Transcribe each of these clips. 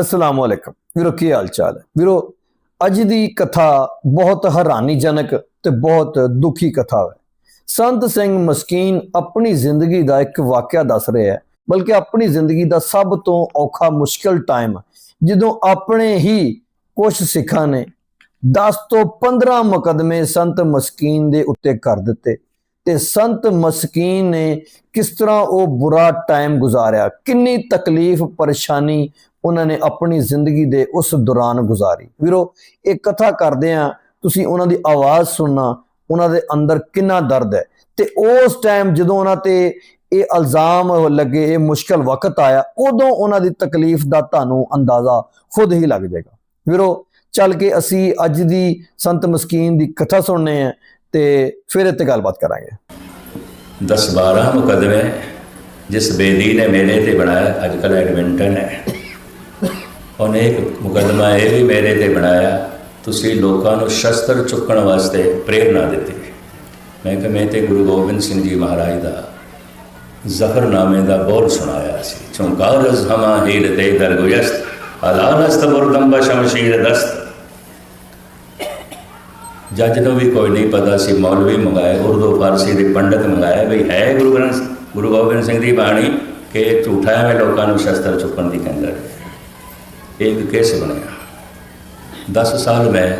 ਅਸਲਾਮ ਅਲੈਕਮ। ਵੀਰੋ, ਕੀ ਹਾਲ ਚਾਲ ਹੈ? ਵੀਰੋ, ਅੱਜ ਦੀ ਕਥਾ ਬਹੁਤ ਹੈਰਾਨੀਜਨਕ ਤੇ ਬਹੁਤ ਦੁਖੀ ਕਥਾ ਹੈ। ਸੰਤ ਸਿੰਘ ਮਸਕੀਨ ਆਪਣੀ ਜ਼ਿੰਦਗੀ ਦਾ ਇੱਕ ਵਾਕਿਆ ਦੱਸ ਰਿਹਾ ਹੈ, ਬਲਕਿ ਆਪਣੀ ਜ਼ਿੰਦਗੀ ਦਾ ਸਭ ਤੋਂ ਔਖਾ ਮੁਸ਼ਕਲ ਟਾਈਮ ਜਦੋਂ ਆਪਣੇ ਹੀ ਕੁਝ ਸਿੱਖਾਂ ਨੇ 10 ਤੋਂ 15 ਮੁਕਦਮੇ ਸੰਤ ਮਸਕੀਨ ਦੇ ਉੱਤੇ ਕਰ ਦਿੱਤੇ ਤੇ ਸੰਤ ਮਸਕੀਨ ਨੇ ਕਿਸ ਤਰ੍ਹਾਂ ਉਹ ਬੁਰਾ ਟਾਈਮ ਗੁਜ਼ਾਰਿਆ, ਕਿੰਨੀ ਤਕਲੀਫ, ਪਰੇਸ਼ਾਨੀ ਉਹਨਾਂ ਨੇ ਆਪਣੀ ਜ਼ਿੰਦਗੀ ਦੇ ਉਸ ਦੌਰਾਨ ਗੁਜ਼ਾਰੀ। ਵੀਰੋ, ਇਹ ਕਥਾ ਕਰਦੇ ਆ ਤੁਸੀਂ ਉਹਨਾਂ ਦੀ ਆਵਾਜ਼ ਸੁਣਨਾ, ਉਹਨਾਂ ਦੇ ਅੰਦਰ ਕਿੰਨਾ ਦਰਦ ਹੈ। ਤੇ ਉਸ ਟਾਈਮ ਜਦੋਂ ਉਹਨਾਂ ਤੇ ਇਹ ਇਲਜ਼ਾਮ ਲੱਗੇ, ਇਹ ਮੁਸ਼ਕਲ ਵਕਤ ਆਇਆ, ਉਦੋਂ ਉਹਨਾਂ ਦੀ ਤਕਲੀਫ ਦਾ ਤੁਹਾਨੂੰ ਅੰਦਾਜ਼ਾ ਖੁਦ ਹੀ ਲੱਗ ਜਾਏਗਾ। ਵੀਰੋ, ਚੱਲ ਕੇ ਅਸੀਂ ਅੱਜ ਦੀ ਸੰਤ ਮਸਕੀਨ ਦੀ ਕਥਾ ਸੁਣਨੇ ਆ ਤੇ ਫਿਰ 'ਤੇ ਗੱਲਬਾਤ ਕਰਾਂਗੇ। 10 12 ਮੁਕਦਮੇ ਜਿਸ ਬੇਦੀ ਨੇ ਮੇਰੇ ਤੇ ਬਣਾਇਆ, ਅੱਜ ਕੱਲ੍ਹ ਐਡਮਿੰਟਨ ਹੈ। ਉਹਨੇ ਇੱਕ ਮੁਕੱਦਮਾ ਇਹ ਵੀ ਮੇਰੇ ਤੇ ਬਣਾਇਆ, ਤੁਸੀਂ ਲੋਕਾਂ ਨੂੰ ਸ਼ਸਤਰ ਚੁੱਕਣ ਵਾਸਤੇ ਪ੍ਰੇਰਣਾ ਦਿੱਤੀ। ਮੈਂ ਕਿ ਮੈਂ ਤੇ ਗੁਰੂ ਗੋਬਿੰਦ ਸਿੰਘ ਜੀ ਮਹਾਰਾਜ ਦਾ ਜ਼ਫਰਨਾਮੇ ਦਾ ਬੋਲ ਸੁਣਾਇਆ ਸੀ। ਚੁੰਕਾਰ ਹਮਾ ਹੀਰ ਤੇ ਦਰਗੁਯਸਤ ਅਲਾਨਸਤ ਮੁਰਦੰਬ ਸ਼ਮਸ਼ੀਰ ਦਸਤ। ਜੱਜ ਨੂੰ ਵੀ ਕੋਈ ਨਹੀਂ ਪਤਾ ਸੀ, ਮੌਲਵੀ ਮੰਗਾਏ, ਉਰਦੂ, ਫਾਰਸੀ ਦੇ ਪੰਡਤ ਮੰਗਾਏ ਵੀ ਹੈ ਗੁਰੂ ਗ੍ਰੰਥ, ਗੁਰੂ ਗੋਬਿੰਦ ਸਿੰਘ ਦੀ ਬਾਣੀ ਕਿ ਝੂਠਾ ਹੈ ਲੋਕਾਂ ਨੂੰ ਸ਼ਸਤਰ ਚੁੱਕਣ ਦੀ ਕਹਿੰਦਾ ਹੈ ਇੱਕ ਕੇਸ ਬਣਿਆ। 10 ਸਾਲ ਮੈਂ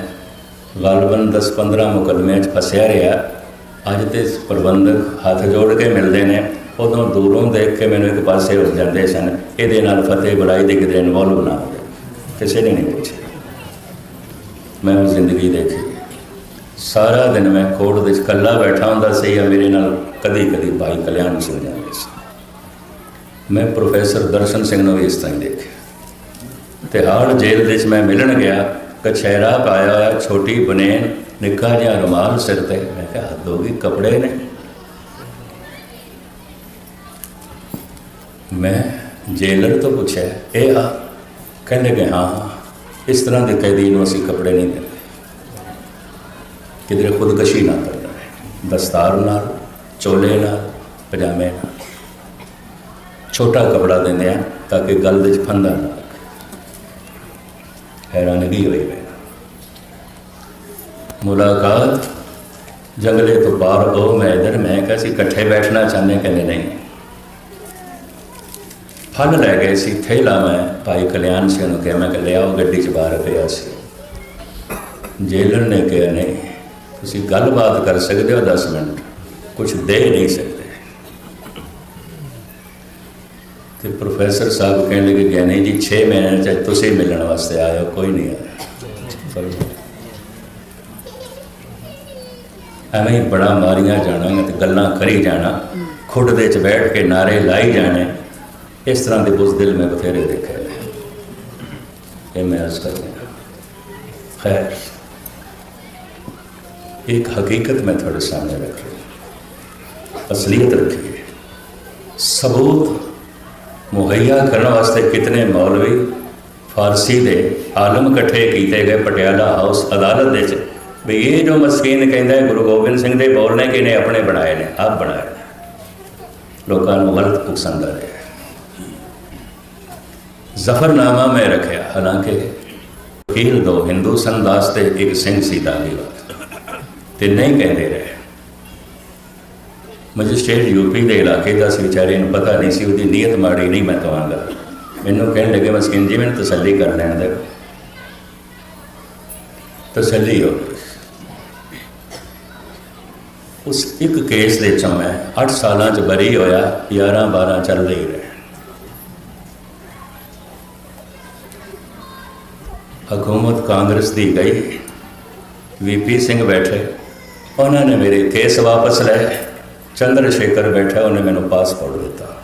ਗਾਲਬਨ 10-15 ਮੁਕਦਮਿਆਂ 'ਚ ਫਸਿਆ ਰਿਹਾ। ਅੱਜ ਤੇ ਪ੍ਰਬੰਧਕ ਹੱਥ ਜੋੜ ਕੇ ਮਿਲਦੇ ਨੇ। ਉਦੋਂ ਦੂਰੋਂ ਦੇਖ ਕੇ ਮੈਨੂੰ ਇੱਕ ਪਾਸੇ ਹੋ ਜਾਂਦੇ ਸਨ। ਇਹਦੇ ਨਾਲ ਫਤਿਹ ਬੁਲਾਈ ਦੇ ਕਿਤੇ ਇਨਵੋਲਵ ਨਾ ਹੋ ਜਾਏ ਕਿਸੇ ਨੇ ਨਹੀਂ ਪੁੱਛਿਆ। ਮੈਂ ਉਹ ਜ਼ਿੰਦਗੀ ਦੇਖੀ। ਸਾਰਾ ਦਿਨ ਮੈਂ ਕੋਰਟ ਦੇ ਵਿੱਚ ਇਕੱਲਾ ਬੈਠਾ ਹੁੰਦਾ ਸੀ ਜਾਂ ਮੇਰੇ ਨਾਲ ਕਦੀ ਕਦੀ ਭਾਈ ਕਲਿਆਣ ਸਿੰਘ ਜਾਂਦੇ ਸੀ। ਮੈਂ ਪ੍ਰੋਫੈਸਰ ਦਰਸ਼ਨ ਸਿੰਘ ਨੂੰ ਵੀ ਇਸ ਤਰ੍ਹਾਂ ਹੀ ਦੇਖਿਆ। ਤਿਹਾੜ ਜੇਲ੍ਹ ਵਿੱਚ ਮੈਂ ਮਿਲਣ ਗਿਆ, ਕਛਹਿਰਾ ਪਾਇਆ ਹੋਇਆ ਛੋਟੀ ਬਨੇਨ ਨਿੱਕਾ ਜਿਹਾ ਰੁਮਾਲ ਸਿਰ ਤੇ। ਮੈਂ ਕਿਹਾ, ਹੱਦ ਹੋ ਗਈ, ਕੱਪੜੇ ਨੇ। ਮੈਂ ਜੇਲਰ ਤੋਂ ਪੁੱਛਿਆ, ਇਹ ਆ। ਕਹਿੰਦੇ ਕਿ ਹਾਂ ਇਸ ਤਰ੍ਹਾਂ ਦੇ ਕੈਦੀ ਨੂੰ ਅਸੀਂ ਕੱਪੜੇ ਨਹੀਂ ਦਿੰਦੇ। ਕਿਧਰੇ ਖੁਦਕਸ਼ੀ ਨਾ ਕਰਨਾ। ਹੈ ਦਸਤਾਰ ਨਾਲ, ਚੋਲੇ ਨਾਲ, ਪਜਾਮੇ ਨਾਲ। ਛੋਟਾ ਕਪੜਾ ਦਿੰਦੇ ਆ, ਤਾਂ ਕਿ ਗਲ ਦੇ ਵਿੱਚ ਫੰਦਾ ਨਾ ਹੈਰਾਨਗੀ ਹੋਈ ਮੈਨੂੰ ਮੁਲਾਕਾਤ ਜੰਗਲੇ ਤੋਂ ਬਾਹਰ ਉਹ ਮੈਂ ਇਧਰ, ਮੈਂ ਕਿਹਾ ਸੀ ਇਕੱਠੇ ਬੈਠਣਾ ਚਾਹੁੰਦੇ ਕਹਿੰਦੇ ਨਹੀਂ? ਫਲ ਲੈ ਗਏ ਸੀ ਥੈਲਾ ਮੈਂ ਭਾਈ ਕਲਿਆਣ ਸਿੰਘ ਨੂੰ ਕਿਹਾ, ਮੈਂ ਕਿ ਲਿਆਓ, ਗੱਡੀ 'ਚ ਬਾਹਰ ਪਿਆ ਸੀ। ਜੇਲਰ ਨੇ ਕਿਹਾ, ਨਹੀਂ, ਤੁਸੀਂ ਗੱਲਬਾਤ ਕਰ ਸਕਦੇ ਹੋ 10 ਮਿੰਟ। ਕੁਝ ਦੇ ਨਹੀਂ ਸਕਦੇ। ਤੇ ਪ੍ਰੋਫੈਸਰ ਸਾਹਿਬ ਕਹਿਣ ਲੱਗੇ ਗਿਆਨੀ ਜੀ 6 ਮਹੀਨੇ ਚ ਤੁਸੀਂ ਮਿਲਣ ਵਾਸਤੇ ਆਏ ਹੋ ਕੋਈ ਨਹੀਂ ਆਇਆ ਐਵੇਂ ਹੀ ਬੜਾ ਮਾਰੀਆਂ ਜਾਣਾ ਤੇ ਗੱਲਾਂ ਕਰੀ ਜਾਣਾ। ਖੁੱਡ ਦੇ ਚ ਬੈਠ ਕੇ ਨਾਰੇ ਲਾਈ ਜਾਣੇ। ਇਸ ਤਰ੍ਹਾਂ ਦੇ ਬੁਜ਼ਦਿਲ ਮੈਂ ਬਥੇਰੇ ਦੇਖੇ ਨੇ। ਇਹ ਮੈਂ ਅਰਜ਼ ਕਰ ਰਿਹਾ ਖੈਰ, ਇੱਕ ਹਕੀਕਤ ਮੈਂ ਤੁਹਾਡੇ ਸਾਹਮਣੇ ਰੱਖ। ਰਹੀ ਅਸਲੀਅਤ ਰੱਖੀ ਹੈ। ਸਬੂਤ ਮੁਹੱਈਆ ਕਰਨ ਵਾਸਤੇ ਕਿਤਨੇ ਮੌਲਵੀ ਫਾਰਸੀ ਦੇ ਆਲਮ ਇਕੱਠੇ ਕੀਤੇ ਗਏ ਪਟਿਆਲਾ ਹਾਊਸ ਅਦਾਲਤ ਦੇ ਵਿੱਚ। ਵੀ ਇਹ ਜੋ ਮਸਕੀਨ ਕਹਿੰਦਾ ਹੈ, ਗੁਰੂ ਗੋਬਿੰਦ ਸਿੰਘ ਦੇ ਬੋਲ ਨੇ ਕਿ ਨੇ ਆਪਣੇ ਬਣਾਏ ਨੇ? ਆਪ ਬਣਾਏ ਨੇ। ਲੋਕਾਂ ਨੂੰ ਗਲਤ ਪਸੰਦ ਰਿਹਾ ਜ਼ਫਰਨਾਮਾ ਮੈਂ ਰੱਖਿਆ। ਹਾਲਾਂਕਿ ਵਕੀਲ ਦੋ ਹਿੰਦੂ ਸੰਦਾਸ ਤੇ ਇੱਕ ਸਿੰਘ ਸੀ ਦਾਨੀਵਾਲ ਤੇ ਨਹੀਂ ਕਹਿੰਦੇ ਰਹੇ। ਮੈਜਿਸਟ੍ਰੇਟ ਯੂਪੀ ਦੇ ਇਲਾਕੇ ਦਾ ਸੀ, ਵਿਚਾਰੇ ਨੂੰ ਪਤਾ ਨਹੀਂ ਸੀ, ਉਹਦੀ ਨੀਅਤ ਮਾੜੀ ਨਹੀਂ ਮੈਂ ਕਹਾਂਗਾ। ਮੈਨੂੰ ਕਹਿਣ ਲੱਗੇ ਮਸਕਿਨ ਜੀ ਮੈਨੂੰ ਤਸੱਲੀ ਕਰ ਲੈਣ ਦੇ। ਤਸੱਲੀ ਹੋ ਉਸ ਇੱਕ ਕੇਸ ਦੇ ਚੋਂ ਮੈਂ 8 ਸਾਲਾਂ ਚ ਬਰੀ ਹੋਇਆ 11 12 ਚੱਲ ਰਹੀ ਰਹੇ ਹਕੂਮਤ ਕਾਂਗਰਸ ਦੀ ਗਈ। ਵੀਪੀ ਸਿੰਘ ਬੈਠੇ। ਉਹਨਾਂ ਨੇ ਮੇਰੇ ਕੇਸ ਵਾਪਸ ਲਏ। ਚੰਦਰ ਸ਼ੇਖਰ ਬੈਠਾ, ਉਹਨੇ ਮੈਨੂੰ ਪਾਸਪੋਰਟ ਦਿੱਤਾ।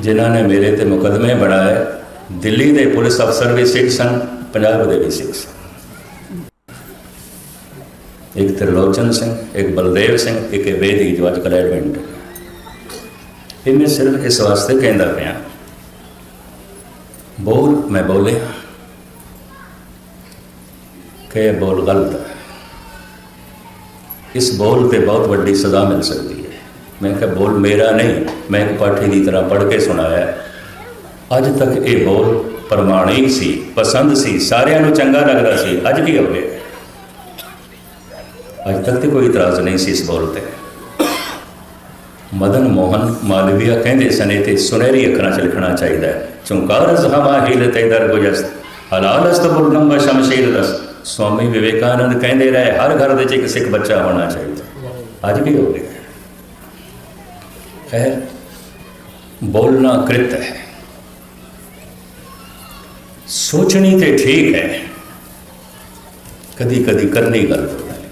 ਜਿਨ੍ਹਾਂ ਨੇ ਮੇਰੇ ਤੇ ਮੁਕਦਮੇ ਬਣਾਏ, ਦਿੱਲੀ ਦੇ ਪੁਲਿਸ ਅਫਸਰ ਵੀ ਸਿੱਖ ਸਨ, ਪੰਜਾਬ ਦੇ ਵੀ ਸਿੱਖ ਸਨ। ਇੱਕ ਤਿਰਲੋਚਨ ਸਿੰਘ, ਇੱਕ ਬਲਦੇਵ ਸਿੰਘ, ਇੱਕ ਵੇਦੀ ਜੋ ਅੱਜ ਕੱਲ੍ਹ ਐਡਵੈਂਟ ਇਹ ਮੈਂ ਸਿਰਫ ਇਸ ਵਾਸਤੇ ਕਹਿੰਦਾ ਪਿਆ। ਬੋਲ, ਮੈਂ ਬੋਲਿਆ। ਕਿ ਬੋਲ ਗਲਤ ਹੈ। ਇਸ ਬੋਲ ਤੇ ਬਹੁਤ ਵੱਡੀ ਸਜ਼ਾ ਮਿਲ ਸਕਦੀ ਹੈ। ਮੈਂ ਕਿਹਾ, ਬੋਲ ਮੇਰਾ ਨਹੀਂ, ਮੈਂ ਇੱਕ ਪਾਠੀ ਦੀ ਤਰ੍ਹਾਂ ਪੜ੍ਹ ਕੇ ਸੁਣਾਇਆ ਅੱਜ ਤੱਕ ਇਹ ਬੋਲ ਪ੍ਰਮਾਣਿਕ ਸੀ, ਪਸੰਦ ਸੀ, ਸਾਰਿਆਂ ਨੂੰ ਚੰਗਾ ਲੱਗਦਾ ਸੀ। ਅੱਜ ਕੀ ਹੋ ਗਿਆ? ਅੱਜ ਤੱਕ ਤੇ ਕੋਈ ਇਤਰਾਜ਼ ਨਹੀਂ ਸੀ ਇਸ ਬੋਲ ਤੇ। ਮਦਨ ਮੋਹਨ ਮਾਲਵੀਆ ਕਹਿੰਦੇ ਸਨੇ ਤੇ ਸੁਨਹਿਰੀ ਅੱਖਰਾਂ 'ਚ ਲਿਖਣਾ ਚਾਹੀਦਾ ਹੈ। ਚੁੰਕਾਰ ਜ਼ਹਮਾ ਹੀਲ ਤੇ ਦਰ ਗੁਜਸਤ। ਹਲਾਲ ਅਸਤ ਬੁਰਗਮ ਬ ਸ਼ਮਸ਼ੀਰ ਰਸ ਸਵਾਮੀ ਵਿਵੇਕਾਨੰਦ ਕਹਿੰਦੇ ਰਹੇ, ਹਰ ਘਰ ਦੇ 'ਚ ਇੱਕ ਸਿੱਖ ਬੱਚਾ ਹੋਣਾ ਚਾਹੀਦਾ। ਅੱਜ ਵੀ ਹੋ ਗਿਆ ਖੈਰ ਬੋਲਣਾ ਕ੍ਰਿਤ ਹੈ। ਸੋਚਣੀ ਤੇ ਠੀਕ ਹੈ। ਕਦੀ ਕਦੀ ਕਰਨੀ ਗਲਤ ਹੋ। ਜਾਂਦੀ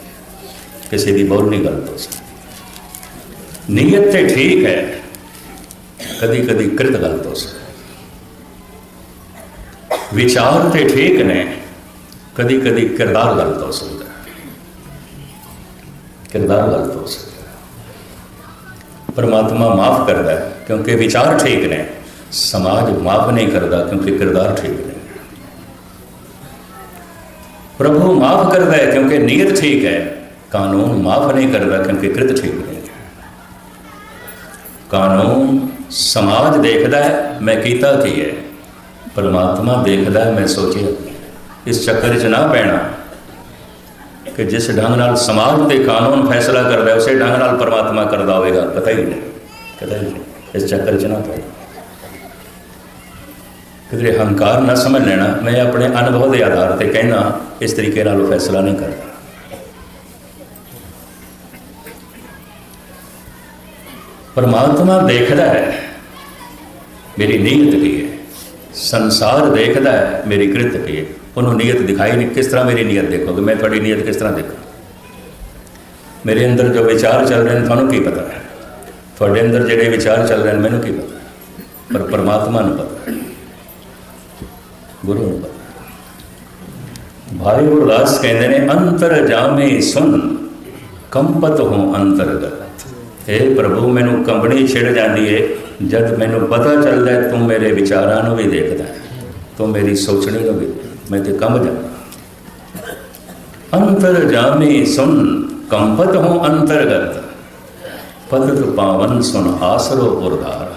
ਕਿਸੇ ਦੀ ਬੋਲਣੀ ਗਲਤ ਹੋ। ਸਕਦੀ ਨੀਅਤ ਤੇ ਠੀਕ ਹੈ। ਕਦੀ ਕਦੀ ਕ੍ਰਿਤ ਗਲਤ ਹੋ। ਸਕਦੀ ਵਿਚਾਰ ਤੇ ਠੀਕ ਨੇ। ਕਦੀ ਕਦੀ ਕਿਰਦਾਰ ਗਲਤ ਹੋ ਸਕਦਾ ਕਿਰਦਾਰ ਗਲਤ ਹੋ ਸਕਦਾ ਪਰਮਾਤਮਾ ਮਾਫ ਕਰਦਾ ਹੈ ਕਿਉਂਕਿ ਵਿਚਾਰ ਠੀਕ ਨੇ, ਸਮਾਜ ਮਾਫ ਨਹੀਂ ਕਰਦਾ ਕਿਉਂਕਿ ਕਿਰਦਾਰ ਠੀਕ ਨੇ। ਪ੍ਰਭੂ ਮਾਫ ਕਰਦਾ ਹੈ ਕਿਉਂਕਿ ਨੀਅਤ ਠੀਕ ਹੈ, ਕਾਨੂੰਨ ਮਾਫ ਨਹੀਂ ਕਰਦਾ ਕਿਉਂਕਿ ਕਿਰਤ ਠੀਕ ਨਹੀਂ ਕਾਨੂੰਨ ਸਮਾਜ ਦੇਖਦਾ ਹੈ, ਮੈਂ ਕੀਤਾ ਕੀ ਹੈ? ਪਰਮਾਤਮਾ ਦੇਖਦਾ ਹੈ, ਮੈਂ ਸੋਚਿਆ ਕੀ ਇਸ ਚੱਕਰ 'ਚ ਨਾ ਪੈਣਾ ਕਿ ਜਿਸ ਢੰਗ ਨਾਲ ਸਮਾਜ ਤੇ ਕਾਨੂੰਨ ਫੈਸਲਾ ਕਰਦਾ, ਉਸੇ ਢੰਗ ਨਾਲ ਪਰਮਾਤਮਾ ਕਰਦਾ ਹੋਵੇਗਾ, ਪਤਾ ਹੀ ਨਹੀਂ ਕਦੇ ਹੀ ਨਹੀਂ, ਇਸ ਚੱਕਰ 'ਚ ਨਾ ਪੈ। ਕਿਧਰੇ ਹੰਕਾਰ ਨਾ ਸਮਝ ਲੈਣਾ, ਮੈਂ ਆਪਣੇ ਅਨੁਭਵ ਦੇ ਆਧਾਰ ਤੇ ਕਹਿਣਾ ਇਸ ਤਰੀਕੇ ਨਾਲ ਉਹ ਫੈਸਲਾ ਨਹੀਂ ਕਰਦਾ। ਪਰਮਾਤਮਾ ਦੇਖਦਾ ਹੈ, ਮੇਰੀ ਨੀਅਤ ਕੀ ਹੈ। ਸੰਸਾਰ ਦੇਖਦਾ ਹੈ ਮੇਰੀ ਕ੍ਰਿਤ ਕੀ ਹੈ ਉਹਨੂੰ ਨੀਅਤ ਦਿਖਾਈ ਨਹੀਂ। ਕਿਸ ਤਰ੍ਹਾਂ ਮੇਰੀ ਨੀਅਤ ਦੇਖੋਗੇ? ਮੈਂ ਤੁਹਾਡੀ ਨੀਅਤ ਕਿਸ ਤਰ੍ਹਾਂ ਦੇਖਾਂ? ਮੇਰੇ ਅੰਦਰ ਜੋ ਵਿਚਾਰ ਚੱਲ ਰਹੇ ਨੇ, ਤੁਹਾਨੂੰ ਕੀ ਪਤਾ ਹੈ? ਤੁਹਾਡੇ ਅੰਦਰ ਜਿਹੜੇ ਵਿਚਾਰ ਚੱਲ ਰਹੇ ਨੇ, ਮੈਨੂੰ ਕੀ ਪਤਾ ਪਰ ਪਰਮਾਤਮਾ ਨੂੰ ਪਤਾ ਗੁਰੂ ਨੂੰ ਪਤਾ ਭਾਈ ਗੁਰਦਾਸ ਕਹਿੰਦੇ ਨੇ, ਅੰਤਰ ਜਾਮੇ ਸੁਨ, ਕੰਪਤ ਹੋ ਅੰਤਰਗਤ। हे ਪ੍ਰਭੂ ਮੈਨੂੰ ਕੰਬਣੀ ਛਿੜ ਜਾਂਦੀ ਏ। ਜਦ ਮੈਨੂੰ ਪਤਾ ਚੱਲਦਾ ਹੈ ਤੂੰ ਮੇਰੇ ਵਿਚਾਰਾਂ ਨੂੰ ਵੀ ਦੇਖਦਾ ਹੈ ਤੂੰ ਮੇਰੀ ਸੋਚਣੀ ਨੂੰ ਵੀ ਮੈਂ ਤੇ ਕੰਬ ਜਾਂਦਾ ਅੰਤਰ ਜਾਮੇ ਸੁਨ ਕੰਪਤ ਹੋ ਅੰਤਰਗਤ। ਪਤਤ ਪਾਵਨ ਸੁਨ ਆਸਰੋ ਪੁਰਦਾਰ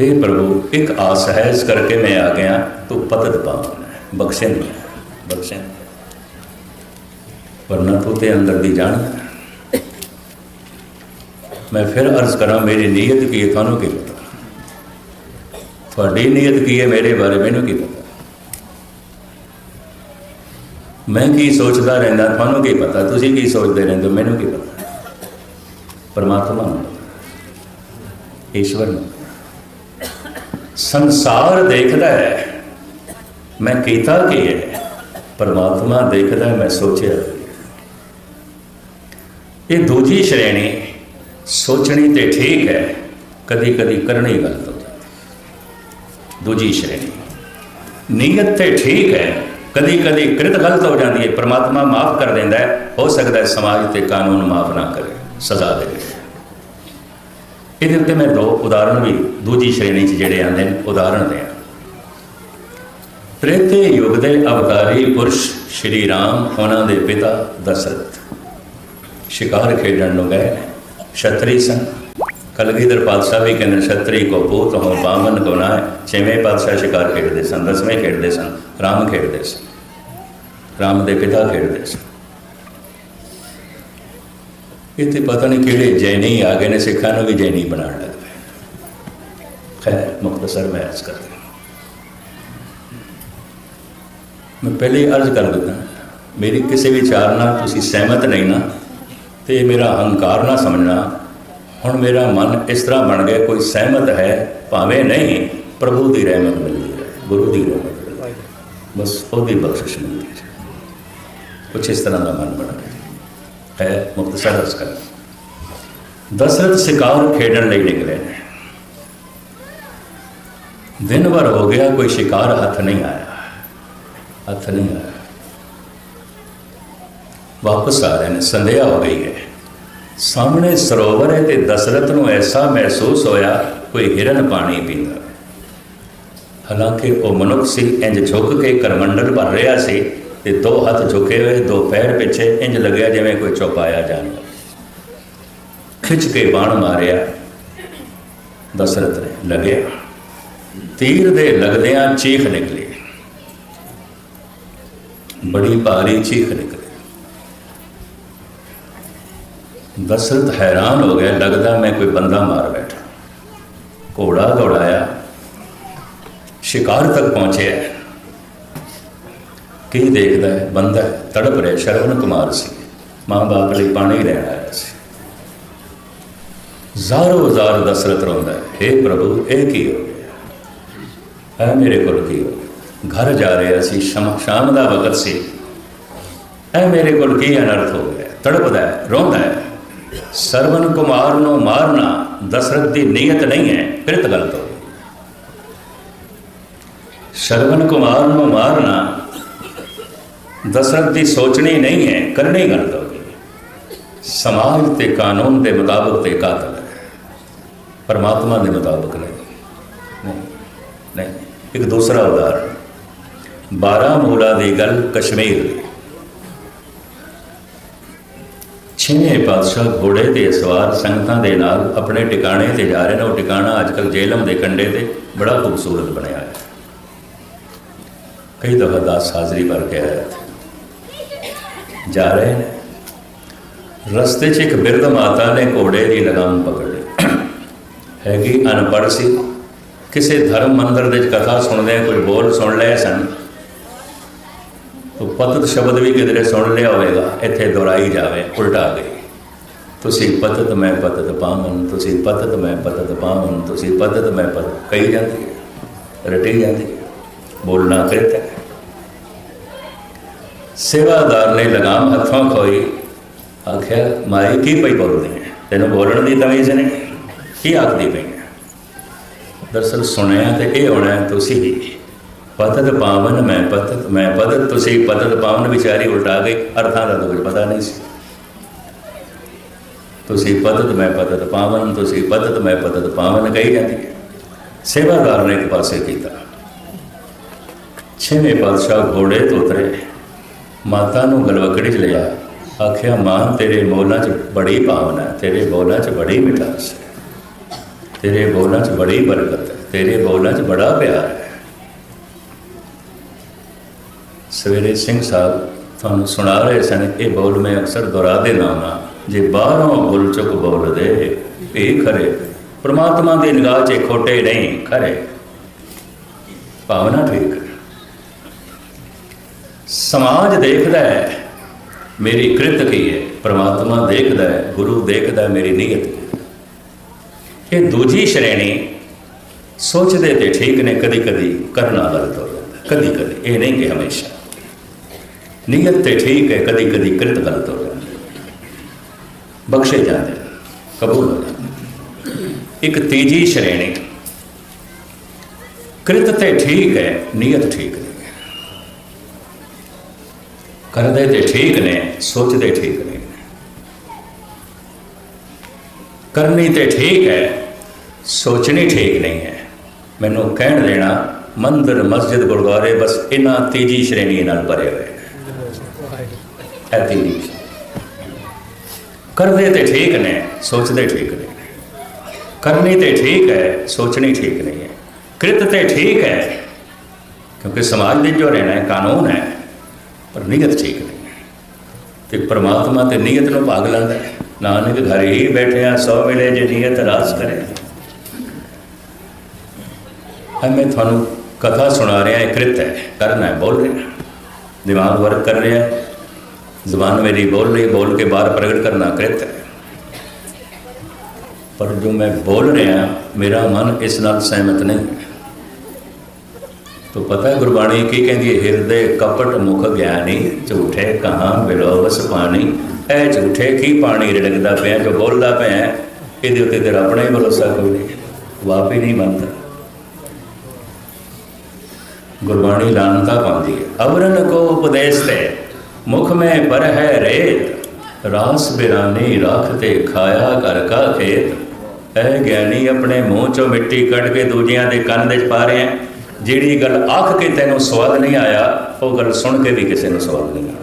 हे ਪ੍ਰਭੂ ਇੱਕ ਆਸ ਹੈ ਇਸ ਕਰਕੇ ਮੈਂ ਆ ਗਿਆ ਤੂੰ ਪਤਤ ਪਾਵਨ ਹੈ ਬਖਸ਼ੇ ਨਹੀਂ ਹੈ, ਬਖਸ਼ੇ ਨਹੀਂ। ਵਰਨਾ ਤੂੰ ਤੇ ਅੰਦਰ ਦੀ ਜਾਣਦਾ ਮੈਂ ਫਿਰ ਅਰਜ਼ ਕਰਾਂ, ਮੇਰੀ ਨੀਅਤ ਕੀ ਹੈ ਤੁਹਾਨੂੰ ਕੀ ਪਤਾ? ਤੁਹਾਡੀ ਨੀਅਤ ਕੀ ਹੈ, ਮੇਰੇ ਬਾਰੇ ਮੈਨੂੰ ਕੀ ਪਤਾ? ਮੈਂ ਕੀ ਸੋਚਦਾ ਰਹਿੰਦਾ, ਤੁਹਾਨੂੰ ਕੀ ਪਤਾ? ਤੁਸੀਂ ਕੀ ਸੋਚਦੇ ਰਹਿੰਦੇ ਹੋ, ਮੈਨੂੰ ਕੀ ਪਤਾ? ਪਰਮਾਤਮਾ ਨੂੰ ਈਸ਼ਵਰ ਨੂੰ ਸੰਸਾਰ ਦੇਖਦਾ ਹੈ, ਮੈਂ ਕੀਤਾ ਕੀ ਹੈ? ਪਰਮਾਤਮਾ ਦੇਖਦਾ ਮੈਂ ਸੋਚਿਆ ਇਹ ਦੂਜੀ ਸ਼੍ਰੇਣੀ ਸੋਚਣੀ ਤੇ ਠੀਕ ਹੈ, ਕਦੀ ਕਦੀ ਕਰਨੀ ਗਲਤ ਹੋ। ਜਾਂਦੀ ਦੂਜੀ ਸ਼੍ਰੇਣੀ, ਨੀਅਤ ਤੇ ਠੀਕ ਹੈ, ਕਦੀ ਕਦੀ ਕਿਰਤ ਗਲਤ ਹੋ ਜਾਂਦੀ ਹੈ। ਪ੍ਰਮਾਤਮਾ ਮਾਫ ਕਰ ਦਿੰਦਾ ਹੈ, ਹੋ ਸਕਦਾ ਹੈ ਸਮਾਜ ਤੇ ਕਾਨੂੰਨ ਮਾਫ ਨਾ ਕਰੇ, ਸਜ਼ਾ ਦੇਵੇ ਇਹਦੇ ਉੱਤੇ ਮੈਂ ਦੋ ਉਦਾਹਰਣ ਵੀ ਦੂਜੀ ਸ਼੍ਰੇਣੀ 'ਚ ਜਿਹੜੇ ਆਉਂਦੇ ਨੇ, ਉਦਾਹਰਣ ਦੇ ਤ੍ਰੇਤੇ ਯੁੱਗ ਦੇ ਅਵਤਾਰੀ ਪੁਰਸ਼ ਸ਼੍ਰੀ ਰਾਮ, ਉਹਨਾਂ ਦੇ ਪਿਤਾ ਦਸ਼ਰਥ। ਸ਼ਿਕਾਰ ਖੇਡਣ ਨੂੰ ਗਏ ਛਤਰੀ ਸਨ। ਕਲਗੀਧਰ ਪਾਤਸ਼ਾਹ ਵੀ ਕਹਿੰਦੇ ਛਤਰੀ ਕੋ ਪੂਤ ਹੋ ਬਾਮਨ ਕੋ ਨਾ ਛੇਵੇਂ ਪਾਤਸ਼ਾਹ ਸ਼ਿਕਾਰ ਖੇਡਦੇ ਸਨ, ਦਸਵੇਂ ਖੇਡਦੇ ਸਨ, ਰਾਮ ਖੇਡਦੇ ਸਨ। ਰਾਮ ਦੇ ਪਿਤਾ ਖੇਡਦੇ ਸਨ। ਇਹ ਤੇ ਪਤਾ ਨਹੀਂ ਕਿਹੜੇ ਜੈਨੀ ਆ ਗਏ ਨੇ, ਸਿੱਖਾਂ ਨੂੰ ਵੀ ਜੈਨੀ ਬਣਾਉਣ ਲੱਗ ਪਏ। ਖੈਰ ਮੁਖਤਸਰ ਮੈਂ ਅਰਜ਼ ਕਰਦਾ ਮੈਂ ਪਹਿਲੇ ਅਰਜ਼ ਕਰ ਦਿੱਤਾ ਮੇਰੀ ਕਿਸੇ ਵਿਚਾਰ ਨਾਲ ਤੁਸੀਂ ਸਹਿਮਤ ਨਹੀਂ ਨਾ ਤੇ ਮੇਰਾ ਹੰਕਾਰ ਨਾ ਸਮਝਣਾ ਹੁਣ ਮੇਰਾ ਮਨ ਇਸ ਤਰ੍ਹਾਂ ਬਣ ਗਿਆ ਕੋਈ ਸਹਿਮਤ ਹੈ ਭਾਵੇਂ ਨਹੀਂ ਪ੍ਰਭੂ ਦੀ ਰਹਿਮਤ ਮਿਲਦੀ ਹੈ ਗੁਰੂ ਦੀ ਰਹਿਮਤ ਮਿਲਦੀ ਹੈ ਬਸ ਉਹਦੀ ਬਖਸ਼ਿਸ਼ ਮਿਲਦੀ ਹੈ ਕੁਛ ਇਸ ਤਰ੍ਹਾਂ ਦਾ ਮਨ ਬਣ ਗਿਆ ਹੈ ਮੁਕਤਸਰ ਅਰਜ਼ ਕਰ ਦਸ਼ਰਥ ਸ਼ਿਕਾਰ ਖੇਡਣ ਲਈ ਨਿਕਲੇ ਨੇ ਦਿਨ ਭਰ ਹੋ ਗਿਆ ਕੋਈ ਸ਼ਿਕਾਰ ਹੱਥ ਨਹੀਂ ਆਇਆ ਹੱਥ ਨਹੀਂ ਆਇਆ ਵਾਪਸ ਆ ਰਹੇ ਨੇ ਸੰਧਿਆ ਹੋ ਗਈ ਹੈ। ਸਾਹਮਣੇ ਸਰੋਵਰ ਹੈ ਤੇ ਦਸ਼ਰਥ ਨੂੰ ਐਸਾ ਮਹਿਸੂਸ ਹੋਇਆ, ਕੋਈ ਹਿਰਨ ਪਾਣੀ ਪੀਂਦਾ ਹਾਲਾਂਕਿ ਉਹ ਮਨੁੱਖ ਸੀ, ਇੰਜ ਝੁਕ ਕੇ ਕਰਮੰਡਲ ਭਰ ਰਿਹਾ ਸੀ ਤੇ ਦੋ ਹੱਥ ਝੁਕੇ ਹੋਏ, ਦੋ ਪੈਰ ਪਿੱਛੇ ਇੰਜ ਲੱਗਿਆ ਜਿਵੇਂ ਕੋਈ ਚੌਪਾਇਆ ਜਾਨਵਰ। ਖਿੱਚ ਕੇ ਬਾਣ ਮਾਰਿਆ। ਦਸ਼ਰਥ ਨੇ ਲੱਗਿਆ। ਤੀਰ ਦੇ ਲੱਗਦਿਆਂ ਚੀਖ ਨਿਕਲੀ। ਬੜੀ ਭਾਰੀ ਚੀਖ ਨਿਕਲੀ। ਦਸ਼ਰਥ ਹੈਰਾਨ ਹੋ ਗਿਆ, ਲੱਗਦਾ ਮੈਂ ਕੋਈ ਬੰਦਾ ਮਾਰ ਬੈਠਾ। ਘੋੜਾ ਦੌੜਾਇਆ, ਸ਼ਿਕਾਰ ਤੱਕ ਪਹੁੰਚਿਆ। ਕੀ ਦੇਖਦਾ ਹੈ? ਬੰਦਾ ਤੜਪ ਰਿਹਾ, ਸ਼ਰਵਣ ਕੁਮਾਰ ਸੀ। ਮਾਂ ਬਾਪ ਲਈ ਪਾਣੀ ਲੈਣ ਆਇਆ ਸੀ। ਜ਼ਾਰੋ ਜ਼ਾਰ ਦਸਰਤ ਰੋਂਦਾ ਹੈ हे ਪ੍ਰਭੂ, ਇਹ ਕੀ ਹੋ ਗਿਆ? ਹੈ ਮੇਰੇ ਕੋਲ ਕੀ ਹੋ ਗਿਆ? ਘਰ ਜਾ ਰਿਹਾ ਸੀ, ਸ਼ਾਮ ਦਾ ਵਕਤ ਸੀ। ਹੈ ਮੇਰੇ ਕੋਲ ਕੀ ਅਨਰਥ ਹੋ ਗਿਆ? ਤੜਪਦਾ ਹੈ, ਰੋਂਦਾ ਹੈ। ਸਰਵਨ ਕੁਮਾਰ ਨੂੰ ਮਾਰਨਾ ਦਸਰਤ ਦੀ ਨੀਅਤ ਨਹੀਂ ਹੈ, ਫਿਰ ਤਾਂ ਗਲਤ ਹੋ ਗਈ ਸਰਵਨ ਕੁਮਾਰ ਨੂੰ ਮਾਰਨਾ ਦਸਰਤ ਦੀ ਸੋਚਣੀ ਨਹੀਂ ਹੈ, ਕਰਨੀ ਗਲਤ ਹੋ ਗਈ ਸਮਾਜ ਤੇ ਕਾਨੂੰਨ ਦੇ ਮੁਤਾਬਕ ਤੇ ਕਾਤਲ ਹੈ। ਪਰਮਾਤਮਾ ਦੇ ਮੁਤਾਬਕ ਨਹੀਂ। ਨਹੀਂ ਨਹੀਂ। ਇੱਕ ਦੂਸਰਾ ਉਦਾਹਰਣ। 12 ਮੂਲਾ ਦੀ ਗੱਲ ਕਸ਼ਮੀਰ ਦੀ। ਛੇਵੇਂ ਪਾਤਸ਼ਾਹ ਘੋੜੇ ਤੇ ਸਵਾਰ ਸੰਗਤਾਂ ਦੇ ਨਾਲ ਆਪਣੇ ਟਿਕਾਣੇ ਤੇ ਜਾ ਰਹੇ ਨੇ। ਉਹ ਟਿਕਾਣਾ ਅੱਜ ਅੱਜਕੱਲ ਜੇਲਮ ਦੇ ਕੰਢੇ ਤੇ ਬੜਾ ਖੂਬਸੂਰਤ ਬਣਿਆ ਹੈ। ਕਈ ਦਫਾ ਦਾਸ ਹਾਜ਼ਰੀ ਭਰ ਕੇ ਆਇਆ ਜਾ ਰਹੇ ਨੇ। ਰਸਤੇ 'ਚ ਇੱਕ ਬਿਰਧ ਮਾਤਾ ਨੇ ਘੋੜੇ ਦੀ ਲਗਾਮ ਪਕੜ ਲਈ। ਹੈਗੀ ਅਨਪੜ੍ਹ ਸੀ। ਕਿਸੇ ਧਰਮ ਮੰਦਰ ਦੇ ਵਿੱਚ ਕਥਾ ਸੁਣਦੇ ਕੋਈ ਬੋਲ ਸੁਣ ਲਏ ਸਨ। ਤੋ ਪਤਤ ਸ਼ਬਦ ਵੀ ਕਿਧਰੇ ਸੁਣ ਲਿਆ ਹੋਵੇਗਾ, ਇੱਥੇ ਦੁਹਰਾਈ ਜਾਵੇ, ਉਲਟਾ ਗਈ ਤੁਸੀਂ ਪਤਤ ਮੈਂ ਪਤਤ ਪਾਵਨ ਤੁਸੀਂ ਪਤਤ ਮੈਂ ਪਤਤ ਪਾਵਨ ਤੁਸੀਂ ਪਤਤ ਮੈਂ ਪਤਤ, ਕਹੀ ਜਾਂਦੀ ਹੈ, ਰਟੀ ਜਾਂਦੀ ਹੈ, ਬੋਲਣਾ ਕਿਰਤ ਹੈ। ਸੇਵਾਦਾਰ ਨੇ ਲਗਾਮ ਹੱਥੋਂ ਖੋਈ, ਆਖਿਆ, ਮਾਈ, ਕੀ ਪਈ ਬੋਲਦੀ ਹੈ? ਤੈਨੂੰ ਬੋਲਣ ਦੀ ਤਮੀਜ਼ ਨਹੀਂ ਕੀ ਆਖਦੀ ਪਈ ਹੈ? ਦਰਸਲ ਸੁਣਿਆ ਤੇ ਇਹ ਹੋਣਾ ਤੁਸੀਂ ਹੀ। ਪਤਤ ਪਾਵਨ, ਮੈਂ ਪਤਤ ਮੈਂ ਪਤਤ, ਤੁਸੀਂ ਪਤਤ ਪਾਵਨ ਵਿਚਾਰੀ ਉਲਟਾ ਗਈ ਅਰਥਾਂ ਦਾ ਤਾਂ ਕੁਝ ਪਤਾ ਨਹੀਂ ਸੀ। ਤੁਸੀਂ ਪਤਤ, ਮੈਂ ਪਤਤ ਪਾਵਨ, ਤੁਸੀਂ ਪਤਤ, ਮੈਂ ਪਤਤ ਪਾਵਨ ਕਹੀ ਜਾਂਦੀ ਹੈ। ਸੇਵਾਦਾਰ ਨੇ ਇੱਕ ਪਾਸੇ ਕੀਤਾ। ਛੇਵੇਂ ਪਾਤਸ਼ਾਹ ਘੋੜੇ ਤੋਂ ਉਤਰੇ। ਮਾਤਾ ਨੂੰ ਗਲਵਕੜੀ 'ਚ ਲਿਆ। ਆਖਿਆ, ਮਾਂ, ਤੇਰੇ ਬੋਲਾਂ 'ਚ ਬੜੀ ਭਾਵਨਾ ਹੈ, ਤੇਰੇ ਬੋਲਾਂ 'ਚ ਬੜੀ ਮਿਠਾਸ ਹੈ। ਤੇਰੇ ਬੋਲਾਂ 'ਚ ਬੜੀ ਬਰਕਤ ਹੈ, ਤੇਰੇ ਬੋਲਾਂ 'ਚ ਬੜਾ ਪਿਆਰ ਹੈ। ਸਵੇਰੇ ਸਿੰਘ ਸਾਹਿਬ ਤੁਹਾਨੂੰ ਸੁਣਾ ਰਹੇ ਸਨ, ਇਹ ਬੋਲ ਮੈਂ ਅਕਸਰ ਦੁਹਰਾ ਦੇ ਹਾਂ। ਜੇ ਬਾਹਰੋਂ ਬੁੱਲ ਚੁੱਕ ਬੋਲਦੇ, ਇਹ ਖਰੇ। ਪ੍ਰਮਾਤਮਾ ਦੀ ਨਿਗਾਹ 'ਚ ਇਹ ਖੋਟੇ ਨਹੀਂ, ਖਰੇ। ਭਾਵਨਾ ਠੀਕ। ਸਮਾਜ ਦੇਖਦਾ ਹੈ, ਮੇਰੀ ਕ੍ਰਿਤ ਕੀ ਹੈ? ਪ੍ਰਮਾਤਮਾ ਦੇਖਦਾ ਹੈ, ਗੁਰੂ ਦੇਖਦਾ ਮੇਰੀ ਨੀਅਤ ਇਹ ਦੂਜੀ ਸ਼੍ਰੇਣੀ ਸੋਚਦੇ ਤੇ ਠੀਕ ਨੇ ਕਦੀ ਕਦੀ ਕਰਨਾ ਗਲਤ ਹੋ ਜਾਂਦਾ ਕਦੀ ਕਦੀ ਇਹ ਨਹੀਂ ਕਿ ਹਮੇਸ਼ਾ। ਨੀਅਤ ਤੇ ਠੀਕ ਹੈ, ਕਦੀ ਕਦੀ ਕ੍ਰਿਤ ਗਲਤ ਹੋ ਜਾਂਦੀ ਬਖਸ਼ੇ ਜਾਂਦੇ ਕਬੂਲ ਹੋ ਜਾਂਦੇ ਇੱਕ ਤੀਜੀ ਸ਼੍ਰੇਣੀ, ਕ੍ਰਿਤ ਤੇ ਠੀਕ ਹੈ, ਨੀਅਤ ਠੀਕ ਨਹੀਂ ਹੈ। ਕਰਦੇ ਤੇ ਠੀਕ ਨੇ ਸੋਚਦੇ ਠੀਕ ਨਹੀਂ ਨੇ। ਕਰਨੀ ਤੇ ਠੀਕ ਹੈ, ਸੋਚਣੀ ਠੀਕ ਨਹੀਂ ਹੈ। ਮੈਨੂੰ ਕਹਿਣ ਦੇਣਾ, ਮੰਦਰ, ਮਸਜਿਦ, ਗੁਰਦੁਆਰੇ, ਬਸ ਇਹਨਾਂ ਤੀਜੀ ਸ਼੍ਰੇਣੀ ਨਾਲ ਭਰੇ ਹੋਏ। ਇਹ ਤੀਜੀ ਕਰਦੇ ਤੇ ਠੀਕ ਨੇ, ਸੋਚਦੇ ਠੀਕ ਨੇ। ਕਰਨੀ ਤੇ ਠੀਕ ਹੈ ਸੋਚਣੀ ਠੀਕ ਨਹੀਂ ਹੈ ਕ੍ਰਿਤ ਤੇ ਠੀਕ ਹੈ ਕਿਉਂਕਿ ਸਮਾਜ ਦੇ ਜੋ ਰਹਿਣਾ ਹੈ ਕਾਨੂੰਨ ਹੈ ਪਰ ਨੀਅਤ ਠੀਕ ਨਹੀਂ ਹੈ ਤੇ ਪ੍ਰਮਾਤਮਾ ਤੇ ਨੀਅਤ ਨੂੰ ਭਾਗ ਲੈਂਦਾ ਨਾਨਕ ਘਰ ਹੀ ਬੈਠਿਆ ਸੌ ਵੇਲੇ ਜੇ ਨੀਅਤ ਰਾਸ ਕਰੇ। ਹਾਂ, ਮੈਂ ਤੁਹਾਨੂੰ ਕਥਾ ਸੁਣਾ ਰਿਹਾ ਹੈ ਕ੍ਰਿਤ ਹੈ ਕਰਨਾ ਹੈ ਬੋਲ ਰਿਹਾ। ਦਿਮਾਗ ਵਰਕ ਕਰ ਰਿਹਾ। ਹੈ ਜ਼ੁਬਾਨ ਮੇਰੀ ਬੋਲ ਰਹੀ, ਬੋਲ ਕੇ ਬਾਹਰ ਪ੍ਰਗਟ ਕਰਨਾ ਕ੍ਰਿਤ ਹੈ। ਪਰ ਜੋ ਮੈਂ ਬੋਲ ਰਿਹਾ, ਮੇਰਾ ਮਨ ਇਸ ਨਾਲ ਸਹਿਮਤ ਨਹੀਂ। ਹੈ ਤੋ ਪਤਾ ਹੈ ਗੁਰਬਾਣੀ ਕੀ ਕਹਿੰਦੀ ਹੈ? ਹਿਰਦੇ ਕਪਟ ਮੁਖ ਗਿਆਨੀ, ਝੂਠੇ ਕਹਾਂ ਬਿਲੋਵਸ ਪਾਣੀ। ਇਹ ਝੂਠੇ ਕੀ ਪਾਣੀ ਰੜਕਦਾ ਪਿਆ, ਜੋ ਬੋਲਦਾ ਪਿਆ ਇਹਦੇ ਉੱਤੇ ਤੇਰਾ ਆਪਣਾ ਹੀ ਭਰੋਸਾ ਕੋਈ ਨਹੀਂ। ਵਾਪ ਹੀ ਨਹੀਂ ਮੰਨਦਾ। ਗੁਰਬਾਣੀ ਲਾਨਤਾ ਪਾਉਂਦੀ ਹੈ। ਅਵਰਨ ਕੋ ਉਪਦੇਸ਼ ਤੇ ਮੁਖ ਮੈਂ ਪਰ ਹੈ ਰੇਤ, ਰਾਸ ਬਿਰਾਨੀ ਰੱਖ ਖਾਇਆ ਕਰ ਕਾ ਖੇਤ। ਇਹ ਗਿਆਨੀ ਆਪਣੇ ਮੂੰਹ ਚੋਂ ਮਿੱਟੀ ਕੱਢ ਕੇ ਦੂਜਿਆਂ ਦੇ ਕੰਨ ਦੇ ਚ ਪਾ ਰਿਹਾ ਜਿਹੜੀ ਗੱਲ ਆਖ ਕੇ ਤੈਨੂੰ ਸਵਾਦ ਨਹੀਂ ਆਇਆ, ਉਹ ਗੱਲ ਸੁਣ ਕੇ ਵੀ ਕਿਸੇ ਨੂੰ ਸਵਾਦ ਨਹੀਂ ਆਇਆ।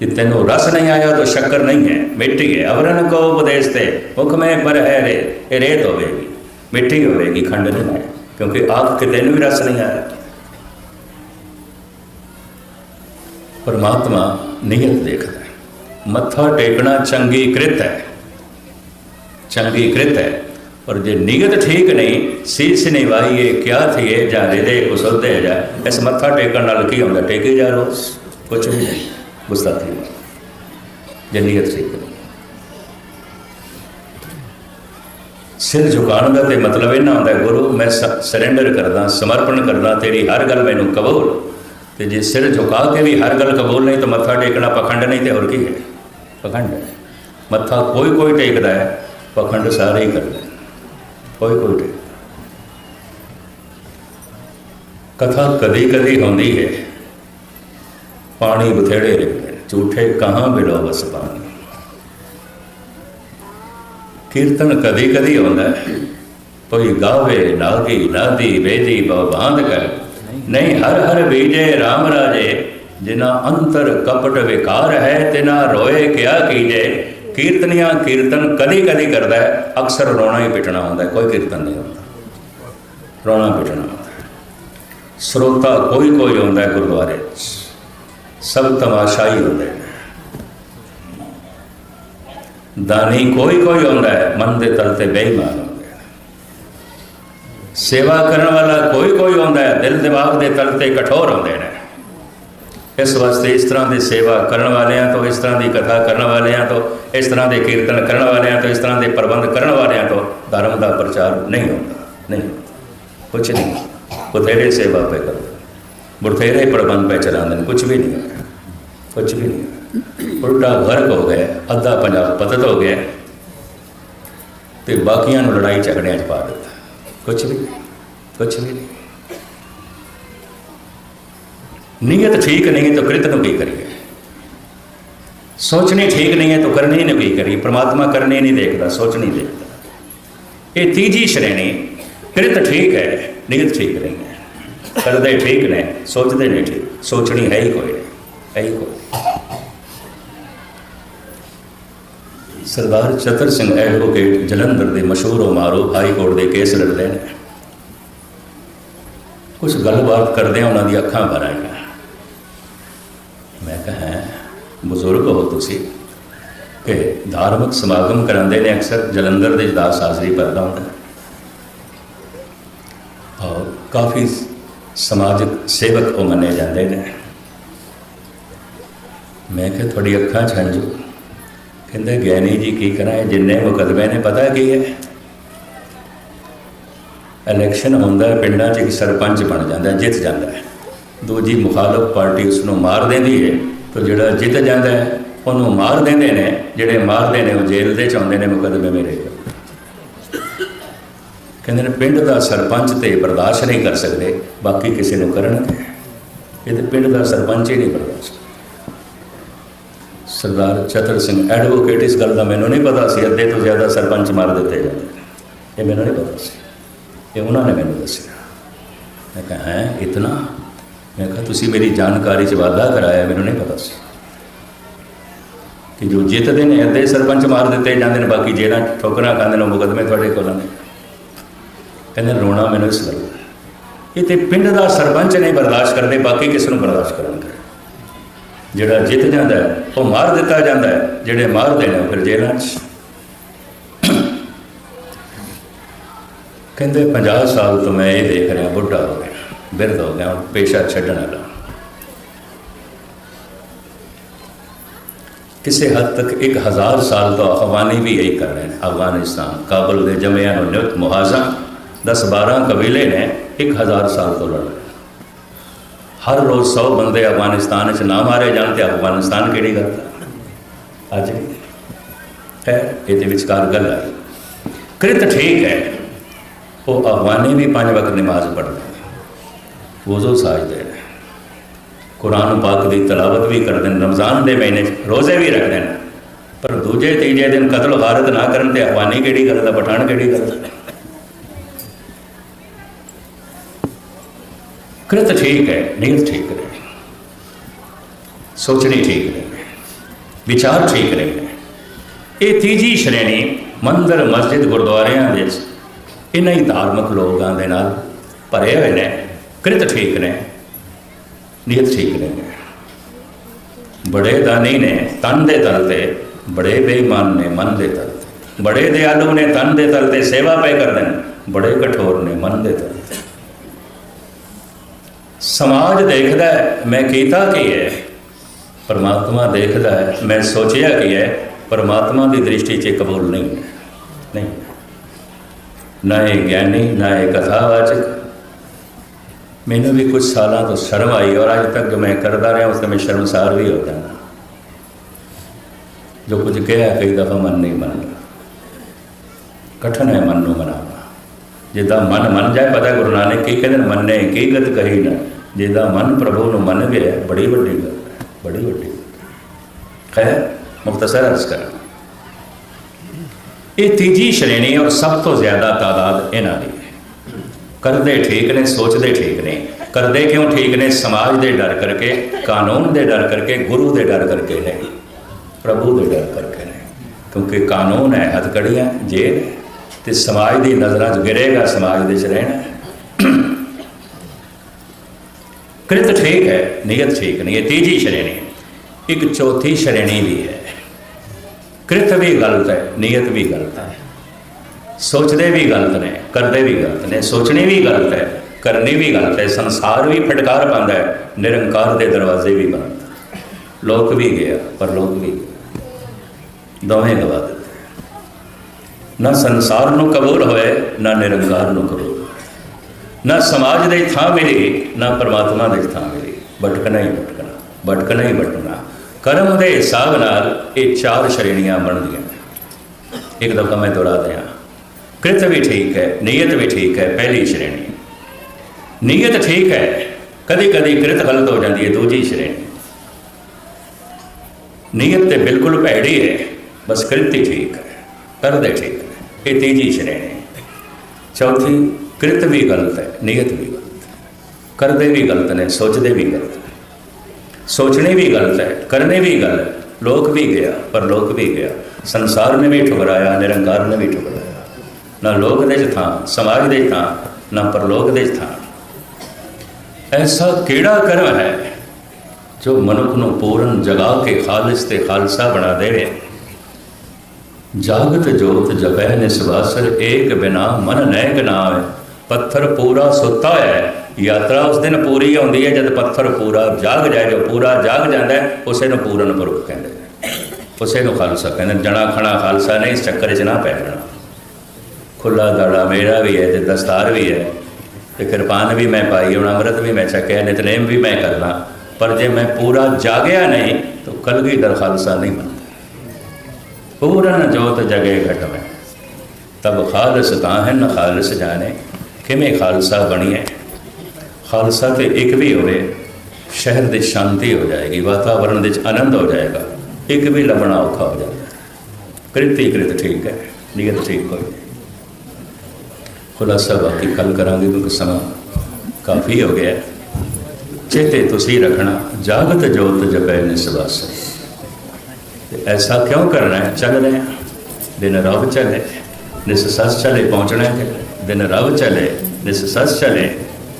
ਜੇ ਤੈਨੂੰ ਰਸ ਨਹੀਂ ਆਇਆ ਤਾਂ ਸ਼ੱਕਰ ਨਹੀਂ ਹੈ, ਮਿੱਟੀ ਹੈ। ਅਵਰਨ ਕੋ ਉਪਦੇਸ਼ ਤੇ, ਮੁਖ ਮੈਂ ਪਰ ਹੈ ਰੇ ਇਹ ਰੇਤ ਹੋਵੇਗੀ, ਮਿੱਟੀ ਹੋਵੇਗੀ ਖੰਡ ਨਹੀਂ ਹੈ ਕਿਉਂਕਿ ਆਖ ਕਿਤੇ ਨੂੰ ਵੀ ਰਸ ਨਹੀਂ ਆਇਆ। ਪਰਮਾਤਮਾ ਨੀਅਤ ਦੇਖਦਾ ਹੈ। ਮੱਥਾ ਟੇਕਣਾ ਚੰਗੀ ਕ੍ਰਿਤ ਹੈ। ਚੰਗੀ ਕ੍ਰਿਤ ਹੈ। ਪਰ ਜੇ ਨੀਅਤ ਠੀਕ ਨਹੀਂ, ਸੀਸ ਨਿਵਾਈਏ ਕਿਆ ਥੀਏ, ਜਾਂ ਦੇ ਉਸਦੇ ਜਾ ਇਸ ਮੱਥਾ ਟੇਕਣ ਨਾਲ ਕੀ ਹੁੰਦਾ? ਟੇਕੇ ਜਾ ਰੋ ਕੁਛ ਵੀ ਨਹੀਂ। ਗੁਸਤਾਖੀ ਜੇ ਨੀਅਤ ਠੀਕ ਨਹੀਂ। ਸਿਰ ਝੁਕਾਉਣ ਦਾ ਤੇ ਮਤਲਬ ਇਹ ਨਾ ਹੁੰਦਾ ਗੁਰੂ, ਮੈਂ ਸਰੈਂਡਰ ਕਰਦਾ, ਸਮਰਪਣ ਕਰਦਾ, ਤੇਰੀ ਹਰ ਗੱਲ ਮੈਨੂੰ ਕਬੂਲ ਤੇ ਜੇ ਸਿਰ ਝੁਕਾ ਕੇ ਵੀ ਹਰ ਗੱਲ ਕਬੂਲ ਨਹੀਂ ਤਾਂ ਮੱਥਾ ਟੇਕਣਾ ਪਖੰਡ ਨਹੀਂ ਤੇ ਹੋਰ ਕੀ ਹੈ? ਪਖੰਡ ਹੈ। ਮੱਥਾ ਕੋਈ ਕੋਈ ਟੇਕਦਾ ਹੈ ਪਖੰਡ ਸਾਰੇ ਹੀ ਕਰਦੇ ਕੋਈ ਕੋਈ ਟੇਕ ਕਥਾ ਕਦੀ ਕਦੀ ਹੁੰਦੀ ਹੈ। ਪਾਣੀ ਬਥੇੜੇ ਰਹਿੰਦੇ ਨੇ, ਝੂਠੇ ਕਹਾਂ ਬਿਲੋ ਬਸ ਪਾਣੀ। ਕੀਰਤਨ ਕਦੀ ਕਦੀ ਹੁੰਦਾ ਕੋਈ ਗਾਵੇ ਨਾਗੀ ਨਾਦੀ ਵੇਦੀ ਬਾਂਧ ਕਰ। ਨਹੀਂ, ਹਰ ਹਰ ਬੀਜੇ RAM ਰਾਜੇ ਜਿਨਾ ਅੰਤਰ ਕਪਟ ਵਿਕਾਰ ਹੈ ਤਿਨਾ ਰੋਏ ਕਿਆ ਕੀਜੇ। ਕੀਰਤਨੀਆਂ ਕੀਰਤਨ ਕਦੀ ਕਦੀ ਕਰਦਾ ਹੈ, ਅਕਸਰ ਰੋਣਾ ਹੀ ਪਿਟਣਾ ਹੁੰਦਾ ਕੋਈ ਕੀਰਤਨ ਨਹੀਂ ਹੁੰਦਾ। ਰੋਣਾ ਪਿਟਣਾ ਹੁੰਦਾ ਸਰੋਤਾ ਕੋਈ ਕੋਈ ਹੁੰਦਾ ਗੁਰਦੁਆਰੇ 'ਚ ਸਭ ਤਮਾਸ਼ਾਈ ਹੁੰਦੇ ਦਾਨੀ ਕੋਈ ਕੋਈ ਹੁੰਦਾ ਮਨ ਦੇ ਤਲ ਤੇ ਬੇਈਮਾਨ ਸੇਵਾ ਕਰਨ ਵਾਲਾ ਕੋਈ ਕੋਈ ਆਉਂਦਾ ਹੈ, ਦਿਲ ਦਿਮਾਗ ਦੇ ਤਲ ਤੇ ਕਠੋਰ ਹੁੰਦੇ ਨੇ। ਇਸ ਵਾਸਤੇ ਇਸ ਤਰ੍ਹਾਂ ਦੀ ਸੇਵਾ ਕਰਨ ਵਾਲਿਆਂ ਤੋਂ, ਇਸ ਤਰ੍ਹਾਂ ਦੀ ਕਥਾ ਕਰਨ ਵਾਲਿਆਂ ਤੋਂ, ਇਸ ਤਰ੍ਹਾਂ ਦੇ ਕੀਰਤਨ ਕਰਨ ਵਾਲਿਆਂ ਤੋਂ, ਇਸ ਤਰ੍ਹਾਂ ਦੇ ਪ੍ਰਬੰਧ ਕਰਨ ਵਾਲਿਆਂ ਤੋਂ ਧਰਮ ਦਾ ਪ੍ਰਚਾਰ ਨਹੀਂ ਹੁੰਦਾ, ਨਹੀਂ ਕੁਝ ਨਹੀਂ ਬਥੇਰੇ ਸੇਵਾ ਪੇ ਕਰੋ ਬਥੇਰੇ ਪ੍ਰਬੰਧ ਪੇ ਚਲਾਉਂਦੇ ਨੇ ਕੁਝ ਵੀ ਨਹੀਂ ਹੋਇਆ ਕੁਝ ਵੀ ਨਹੀਂ ਉਲਟਾ ਗਰਕ ਹੋ ਗਿਆ, ਅੱਧਾ ਪੰਜਾਬ ਪਤਤ ਹੋ ਗਿਆ। ਤੇ ਬਾਕੀਆਂ ਨੂੰ ਲੜਾਈ ਝਗੜਿਆਂ 'ਚ ਪਾ ਦਿੱਤਾ। ਕੁਝ ਵੀ ਕੁਝ ਵੀ ਨਹੀਂ। ਨੀਅਤ ਠੀਕ ਨਹੀਂ ਹੈ ਤਾਂ ਕ੍ਰਿਤ ਨੂੰ ਕੀ ਕਰੀਏ? ਸੋਚਣੀ ਠੀਕ ਨਹੀਂ ਹੈ, ਤਾਂ ਕਰਨੀ ਨੂੰ ਕੀ ਕਰੀਏ? ਪ੍ਰਮਾਤਮਾ ਕਰਨੇ ਨਹੀਂ ਦੇਖਦਾ ਸੋਚਣੀ ਦੇਖਦਾ। ਇਹ ਤੀਜੀ ਸ਼੍ਰੇਣੀ, ਕ੍ਰਿਤ ਠੀਕ ਹੈ, ਨੀਅਤ ਠੀਕ ਨਹੀਂ ਹੈ। ਕਰਦੇ ਠੀਕ ਨੇ, ਸੋਚਦੇ ਨਹੀਂ ਠੀਕ, ਸੋਚਣੀ ਹੈ ਹੀ ਕੋਈ ਨਹੀਂ, ਹੈ ਹੀ ਕੋਈ ਸਰਦਾਰ ਚਤਰ ਸਿੰਘ ਐਡਵੋਕੇਟ ਜਲੰਧਰ ਦੇ ਮਸ਼ਹੂਰ ਉਮਾਰੂ ਹਾਈ ਕੋਰਟ ਦੇ ਕੇਸ ਲੜਦੇ ਨੇ। ਕੁਝ ਗੱਲਬਾਤ ਕਰਦੇ ਆ ਉਹਨਾਂ ਦੀ ਅੱਖਾਂ ਭਰ ਆਈਆਂ। ਮੈਂ ਕਿਹਾ ਹੈਂ, ਬਜ਼ੁਰਗ ਹੋ ਤੁਸੀਂ। ਕਿ ਧਾਰਮਿਕ ਸਮਾਗਮ ਕਰਾਉਂਦੇ ਨੇ ਅਕਸਰ ਜਲੰਧਰ ਦੇ ਦਾਸ ਹਾਜ਼ਰੀ ਭਰਦਾ ਹੁੰਦਾ ਔਰ ਕਾਫੀ ਸਮਾਜਿਕ ਸੇਵਕ ਉਹ ਮੰਨੇ ਜਾਂਦੇ ਨੇ। ਮੈਂ ਕਿਹਾ ਤੁਹਾਡੀ ਅੱਖਾਂ 'ਚ ਹੰਝੂ ਕਹਿੰਦੇ ਗਿਆਨੀ ਜੀ ਕੀ ਕਰਾਂ, ਇਹ ਜਿੰਨੇ ਮੁਕਦਮੇ ਨੇ ਪਤਾ ਕੀ ਹੈ? ਇਲੈਕਸ਼ਨ ਹੁੰਦਾ ਪਿੰਡਾਂ 'ਚ ਇੱਕ ਸਰਪੰਚ ਬਣ ਜਾਂਦਾ ਜਿੱਤ ਜਾਂਦਾ ਹੈ। ਦੂਜੀ ਮੁਖਾਲਫ ਪਾਰਟੀ ਉਸ ਨੂੰ ਮਾਰ ਦਿੰਦੀ ਹੈ, ਤੇ ਜਿਹੜਾ ਜਿੱਤ ਜਾਂਦਾ ਹੈ, ਉਹਨੂੰ ਮਾਰ ਦਿੰਦੇ ਨੇ, ਜਿਹੜੇ ਮਾਰਦੇ ਨੇ ਉਹ ਜੇਲ੍ਹ ਦੇ ਚ ਆਉਂਦੇ ਨੇ ਮੁਕਦਮੇ ਮੇਰੇ ਕਹਿੰਦੇ ਨੇ ਪਿੰਡ ਦਾ ਸਰਪੰਚ ਤੇ ਬਰਦਾਸ਼ਤ ਨਹੀਂ ਕਰ ਸਕਦੇ, ਬਾਕੀ ਕਿਸੇ ਨੂੰ ਕਰਨਗੇ। ਇਹ ਤੇ ਪਿੰਡ ਦਾ ਸਰਪੰਚ ਹੀ ਨਹੀਂ ਬਰਦਾਸ਼ਤ। ਸਰਦਾਰ ਚਤਰ ਸਿੰਘ ਐਡਵੋਕੇਟ ਇਸ ਗੱਲ ਦਾ ਮੈਨੂੰ ਨਹੀਂ ਪਤਾ ਸੀ, ਅੱਧੇ ਤੋਂ ਜ਼ਿਆਦਾ ਸਰਪੰਚ ਮਾਰ ਦਿੱਤੇ ਜਾਂਦੇ। ਨੇ ਇਹ ਮੈਨੂੰ ਨਹੀਂ ਪਤਾ ਸੀ। ਇਹ ਉਹਨਾਂ ਨੇ ਮੈਨੂੰ ਦੱਸਿਆ। ਮੈਂ ਕਿਹਾ, ਹੈ, ਇਤਨਾ? ਮੈਂ ਕਿਹਾ, ਤੁਸੀਂ ਮੇਰੀ ਜਾਣਕਾਰੀ 'ਚ ਵਾਧਾ ਕਰਾਇਆ, ਮੈਨੂੰ ਨਹੀਂ ਪਤਾ ਸੀ। ਕਿ ਜੋ ਜਿੱਤਦੇ ਨੇ, ਅੱਧੇ ਸਰਪੰਚ ਮਾਰ ਦਿੱਤੇ ਜਾਂਦੇ ਨੇ, ਬਾਕੀ ਜਿਹੜਾ ਠੋਕਰਾਂ ਖਾਂਦੇ ਨੇ ਉਹ ਮੁਕਦਮੇ ਤੁਹਾਡੇ ਕੋਲ ਨੇ। ਕਹਿੰਦੇ, ਰੋਣਾ ਮੈਨੂੰ ਇਸ ਗੱਲ ਇਹ ਤੇ ਪਿੰਡ ਦਾ ਸਰਪੰਚ ਨਹੀਂ ਬਰਦਾਸ਼ਤ ਕਰਦੇ, ਬਾਕੀ ਕਿਸ ਨੂੰ ਬਰਦਾਸ਼ਤ ਕਰਨਗੇ ਜਿਹੜਾ ਜਿੱਤ ਜਾਂਦਾ ਹੈ ਉਹ ਮਾਰ ਦਿੱਤਾ ਜਾਂਦਾ ਹੈ। ਜਿਹੜੇ ਮਾਰਦੇ ਨੇ ਫਿਰ ਜੇਲ੍ਹਾਂ 'ਚ। ਕਹਿੰਦੇ 50 ਸਾਲ ਤੋਂ ਮੈਂ ਇਹ ਦੇਖ ਰਿਹਾ, ਬੁੱਢਾ ਹੋ ਗਿਆ, ਬਿਰਧ ਹੋ ਗਿਆ, ਹੁਣ ਪੇਸ਼ਾ ਛੱਡਣ ਵਾਲਾ। ਕਿਸੇ ਹੱਦ ਤੱਕ 1000 ਸਾਲ ਤੋਂ ਅਫਗਾਨੀ ਵੀ ਇਹੀ ਕਰ ਰਹੇ ਨੇ। ਅਫਗਾਨਿਸਤਾਨ, ਕਾਬਲ ਦੇ ਜਮਿਆਂ ਨੂੰ ਨਿਯੁਕਤ ਮੁਹਾਜ਼ਾ 10 12 ਕਬੀਲੇ ਨੇ 1000 ਸਾਲ ਤੋਂ ਲੜ ਰਹੇ ਹਰ ਰੋਜ਼ 100 ਬੰਦੇ ਅਫਗਾਨਿਸਤਾਨ ਵਿੱਚ ਨਾ ਮਾਰੇ ਜਾਣ ਤੇ ਅਫਗਾਨਿਸਤਾਨ ਕਿਹੜੀ ਗੱਲ ਦਾ ਅੱਜ ਵੀ। ਹੈ, ਇਹਦੇ ਵਿਚਕਾਰ ਗੱਲ ਆਈ ਕ੍ਰਿਤ ਠੀਕ ਹੈ। ਉਹ ਅਫਗਾਨੀ ਵੀ ਪੰਜ ਵਕਤ ਨਮਾਜ਼ ਪੜ੍ਹਦੇ ਨੇ ਵਜ਼ੂ ਸਾਜਦੇ ਨੇ ਕੁਰਾਨ ਪਾਕ ਦੀ ਤਲਾਵਤ ਵੀ ਕਰਦੇ ਨੇ। ਰਮਜ਼ਾਨ ਦੇ ਮਹੀਨੇ 'ਚ ਰੋਜ਼ੇ ਵੀ ਰੱਖਦੇ ਨੇ। ਪਰ ਦੂਜੇ ਤੀਜੇ ਦਿਨ ਕਤਲ ਗਾਰਤ ਨਾ ਕਰਨ ਤੇ ਅਫਗਾਨੀ ਕਿਹੜੀ ਗੱਲ ਦਾ ਪਠਾਨ ਕਿਹੜੀ ਗੱਲ ਦਾ ਕ੍ਰਿਤ ਠੀਕ ਹੈ ਨੀਤ ਠੀਕ ਨਹੀਂ ਸੋਚਣੀ ਠੀਕ ਨਹੀਂ ਵਿਚਾਰ ਠੀਕ ਨਹੀਂ ਹੈ। ਇਹ ਤੀਜੀ ਸ਼੍ਰੇਣੀ ਮੰਦਰ ਮਸਜਿਦ ਗੁਰਦੁਆਰਿਆਂ ਵਿੱਚ ਇਹਨਾਂ ਹੀ ਧਾਰਮਿਕ ਲੋਕਾਂ ਦੇ ਨਾਲ ਭਰੇ ਹੋਏ ਨੇ। ਕ੍ਰਿਤ ਠੀਕ ਨੇ, ਨੀਅਤ ਠੀਕ ਨਹੀਂ ਹੈ। ਬੜੇ ਦਾਨੀ ਨੇ ਤਨ ਦੇ ਤਲ ਤੇ, ਬੜੇ ਬੇਈਮਾਨ ਨੇ ਮਨ ਦੇ ਤਲ ਤੇ। ਬੜੇ ਦਿਆਲੂ ਨੇ ਤਨ ਦੇ ਤਲ ਤੇ ਸੇਵਾ ਪੈ ਕਰਦੇ ਨੇ ਬੜੇ ਕਠੋਰ ਨੇ ਮਨ ਦੇ ਤਲ ਤੇ। ਸਮਾਜ ਦੇਖਦਾ ਹੈ, ਮੈਂ ਕੀਤਾ ਕੀ ਹੈ? ਪਰਮਾਤਮਾ ਦੇਖਦਾ ਹੈ, ਮੈਂ ਸੋਚਿਆ ਕੀ ਹੈ? ਪਰਮਾਤਮਾ ਦੀ ਦ੍ਰਿਸ਼ਟੀ 'ਚ ਕਬੂਲ ਨਹੀਂ ਹੈ। ਨਹੀਂ। ਨਾ ਇਹ ਗਿਆਨੀ, ਨਾ ਇਹ ਕਥਾਵਾਚਕ। ਮੈਨੂੰ ਵੀ ਕੁਝ ਸਾਲਾਂ ਤੋਂ ਸ਼ਰਮ ਆਈ ਔਰ ਅੱਜ ਤੱਕ ਜੋ ਮੈਂ ਕਰਦਾ ਰਿਹਾ, ਉਸ ਸਮੇਂ ਸ਼ਰਮਸਾਰ ਵੀ ਹੋ ਜਾਂਦਾ। ਜੋ ਕੁਝ ਕਿਹਾ ਕਈ ਦਫਾ ਮਨ ਨਹੀਂ ਮੰਨਦਾ। ਕਠਨ ਹੈ ਮਨ ਨੂੰ ਮਨਾਉਣਾ। ਜਿੱਦਾਂ ਮਨ ਮੰਨ ਜਾਏ, ਪਤਾ ਗੁਰੂ ਨਾਨਕ ਕੀ ਕਹਿੰਦੇ ਨੇ, ਮੰਨੇ ਕੀ ਗਤ ਕਹੀ ਨਾ। ਜਿੱਦਾਂ ਮਨ ਪ੍ਰਭੂ ਨੂੰ ਮੰਨ ਗਿਆ, ਬੜੀ ਵੱਡੀ ਗੱਲ ਹੈ, ਬੜੀ ਵੱਡੀ ਖੈਰ ਮੁਖਤਸਰ ਅਰਜ਼ ਕਰਾਂ। ਇਹ ਤੀਜੀ ਸ਼੍ਰੇਣੀ ਔਰ ਸਭ ਤੋਂ ਜ਼ਿਆਦਾ ਤਾਦਾਦ ਇਹਨਾਂ ਦੀ ਹੈ। ਕਰਦੇ ਠੀਕ ਨੇ, ਸੋਚਦੇ ਠੀਕ ਨੇ। ਕਰਦੇ ਕਿਉਂ ਠੀਕ ਨੇ? ਸਮਾਜ ਦੇ ਡਰ ਕਰਕੇ, ਕਾਨੂੰਨ ਦੇ ਡਰ ਕਰਕੇ, ਗੁਰੂ ਦੇ ਡਰ ਕਰਕੇ ਨਹੀਂ। ਪ੍ਰਭੂ ਦੇ ਡਰ ਕਰਕੇ ਨਹੀਂ। ਕਿਉਂਕਿ ਕਾਨੂੰਨ ਹੈ, ਹੱਥਕੜੀਆਂ, ਜੇਲ੍ਹ ਹੈ। ਤੇ ਸਮਾਜ ਦੀ ਨਜ਼ਰਾਂ 'ਚ ਗਿਰੇਗਾ, ਸਮਾਜ ਦੇ 'ਚ ਰਹਿਣਾ। ਕ੍ਰਿਤ ਠੀਕ ਹੈ ਨੀਅਤ ਠੀਕ ਨਹੀਂ ਇਹ ਤੀਜੀ ਸ਼੍ਰੇਣੀ। ਇੱਕ ਚੌਥੀ ਸ਼੍ਰੇਣੀ ਵੀ ਹੈ। ਕ੍ਰਿਤ ਵੀ ਗਲਤ ਹੈ ਨੀਅਤ ਵੀ ਗਲਤ ਹੈ। ਸੋਚਦੇ ਵੀ ਗਲਤ ਨੇ, ਕਰਦੇ ਵੀ ਗਲਤ ਨੇ, ਸੋਚਣੀ ਵੀ ਗਲਤ ਹੈ, ਕਰਨੀ ਵੀ ਗਲਤ ਹੈ, ਸੰਸਾਰ ਵੀ ਫਟਕਾਰ ਪਾਉਂਦਾ ਹੈ, ਨਿਰੰਕਾਰ ਦੇ ਦਰਵਾਜ਼ੇ ਵੀ ਬੰਦ। ਲੋਕ ਵੀ ਗਿਆ ਪਰ ਲੋਕ ਵੀ ਗਿਆ। ਦੋਵੇਂ ਗਵਾ ਨਾ ਸੰਸਾਰ ਨੂੰ ਕਬੂਲ ਹੋਏ, ਨਾ ਨਿਰੰਕਾਰ ਨੂੰ ਕਬੂਲ ਹੋਏ। ਨਾ ਸਮਾਜ ਦੇ ਥਾਂ ਮਿਲੀ, ਨਾ ਪਰਮਾਤਮਾ ਦੇ ਥਾਂ ਮਿਲੀ। ਭਟਕਣਾ ਹੀ ਭਟਕਣਾ ਭਟਕਣਾ ਹੀ ਭਟਕਣਾ। ਕਰਮ ਦੇ ਹਿਸਾਬ ਨਾਲ ਇਹ ਚਾਰ ਸ਼੍ਰੇਣੀਆਂ ਬਣਦੀਆਂ ਇੱਕ ਦਫਾ ਮੈਂ ਦੁਹਰਾ ਦਿਆਂ। ਕ੍ਰਿਤ ਵੀ ਠੀਕ ਹੈ ਨੀਅਤ ਵੀ ਠੀਕ ਹੈ, ਪਹਿਲੀ ਸ਼੍ਰੇਣੀ। ਨੀਅਤ ਠੀਕ ਹੈ ਕਦੀ ਕਦੀ ਕ੍ਰਿਤ ਗਲਤ ਹੋ ਜਾਂਦੀ ਹੈ, ਦੂਜੀ ਸ਼੍ਰੇਣੀ। ਨੀਅਤ ਤੇ ਬਿਲਕੁਲ ਭੈੜੀ ਹੈ, ਬਸ ਕ੍ਰਿਤ ਹੀ ਠੀਕ ਹੈ, ਕਰਦੇ ਠੀਕ। ਹੈ ਇਹ ਤੀਜੀ ਸ਼੍ਰੇਣੀ। ਚੌਥੀ, ਕ੍ਰਿਤ ਵੀ ਗਲਤ ਹੈ, ਨਿਯਤ ਵੀ ਗਲਤ ਹੈ। ਕਰਦੇ ਵੀ ਗਲਤ ਨੇ, ਸੋਚਦੇ ਵੀ ਗਲਤ ਨੇ। ਸੋਚਣੇ ਵੀ ਗਲਤ ਹੈ, ਕਰਨੇ ਵੀ ਗਲਤ ਲੋਕ ਵੀ ਗਿਆ, ਪਰ ਲੋਕ ਵੀ ਗਿਆ। ਸੰਸਾਰ ਨੇ ਵੀ ਠੁਕਰਾਇਆ, ਨਿਰੰਕਾਰ ਨੇ ਵੀ ਠੁਕਰਾਇਆ। ਨਾ ਲੋਕ ਦੇ 'ਚ ਥਾਂ, ਸਮਾਜ ਦੇ ਥਾਂ, ਨਾ ਪਰਲੋਕ ਦੇ 'ਚ ਥਾਂ। ਐਸਾ ਕਿਹੜਾ ਕਰਮ ਹੈ ਜੋ ਮਨੁੱਖ ਨੂੰ ਪੂਰਨ ਜਗਾ ਕੇ ਖਾਲਿਸ ਤੇ ਖਾਲਸਾ ਬਣਾ ਦੇਵੇ? ਜਾਗਤ ਜੋਤ ਜਪੈ ਨਿਸਵਾਸਰ, ਏਕ ਬਿਨਾ ਮਨ ਨੈਕ ਨਾਵੇ ਪੱਥਰ ਪੂਰਾ ਸੁੱਤਾ ਹੈ, ਯਾਤਰਾ ਉਸ ਦਿਨ ਪੂਰੀ ਆਉਂਦੀ ਹੈ, ਜਦ ਪੱਥਰ ਪੂਰਾ ਜਾਗ ਜਾਏ, ਜੋ ਪੂਰਾ ਜਾਗ ਜਾਂਦਾ ਹੈ, ਉਸੇ ਨੂੰ ਪੂਰਨ ਪੁਰਖ ਕਹਿੰਦੇ ਉਸੇ ਨੂੰ ਖਾਲਸਾ ਕਹਿੰਦੇ ਜਣਾ ਖਣਾ ਖਾਲਸਾ ਨਹੀਂ, ਇਸ ਚੱਕਰ 'ਚ ਨਾ ਪੈ ਜਾਣਾ। ਖੁੱਲਾ ਦਾੜਾ ਮੇਰਾ ਵੀ ਹੈ ਤੇ ਦਸਤਾਰ ਵੀ ਹੈ ਤੇ ਕਿਰਪਾਨ ਵੀ ਮੈਂ ਪਾਈ ਹੁਣ, ਅੰਮ੍ਰਿਤ ਵੀ ਮੈਂ ਛਕਿਆ, ਨਿਤਨੇਮ ਵੀ ਮੈਂ ਕਰਨਾ। ਪਰ ਜੇ ਮੈਂ ਪੂਰਾ ਜਾਗਿਆ ਨਹੀਂ, ਤਾਂ ਕਲਗੀਧਰ ਖਾਲਸਾ ਨਹੀਂ ਬਣਦਾ। ਪੂਰਨ ਜੋਤ ਜਗੇ ਘਟ ਮੈਂ। ਤਬ ਖਾਲਸ ਤਾਂ ਹੈ ਨ ਖਾਲਸ ਜਾਣੇ, ਕਿਵੇਂ ਖਾਲਸਾ ਬਣੀਏ? ਖਾਲਸਾ ਤੇ ਇੱਕ ਵੀ ਹੋਵੇ, ਸ਼ਹਿਰ ਦੇ ਸ਼ਾਂਤੀ ਹੋ ਜਾਏਗੀ ਵਾਤਾਵਰਣ ਦੇ ਵਿੱਚ ਆਨੰਦ ਹੋ ਜਾਏਗਾ, ਇੱਕ ਵੀ ਲੱਭਣਾ ਔਖਾ ਹੋ ਜਾਂਦਾ। ਕ੍ਰਿਤੀ ਕ੍ਰਿਤ ਠੀਕ ਹੈ, ਨੀਅਤ ਠੀਕ ਕੋਈ ਖੁਲਾਸਾ ਬਾਕੀ ਕੱਲ ਕਰਾਂਗੇ ਕਿਉਂਕਿ ਸਮਾਂ ਕਾਫੀ ਹੋ ਗਿਆ। ਚੇਤੇ ਤੁਸੀਂ ਰੱਖਣਾ, ਜਾਗਤ ਜੋਤ ਜਪੈ ਨਿਸਵਾਸ ਤੇ ਐਸਾ ਕਿਉਂ ਕਰਨਾ ਹੈ? ਚੱਲ ਰਹੇ ਹਾਂ। ਦਿਨ ਰਵ ਚਲੇ, ਨਿਸ ਸਸ ਚਲੇ ਪਹੁੰਚਣਾ ਹੈ। ਦਿਨ ਰਵ ਚਲੇ, ਨਿਸ ਸਸ ਚਲੇ,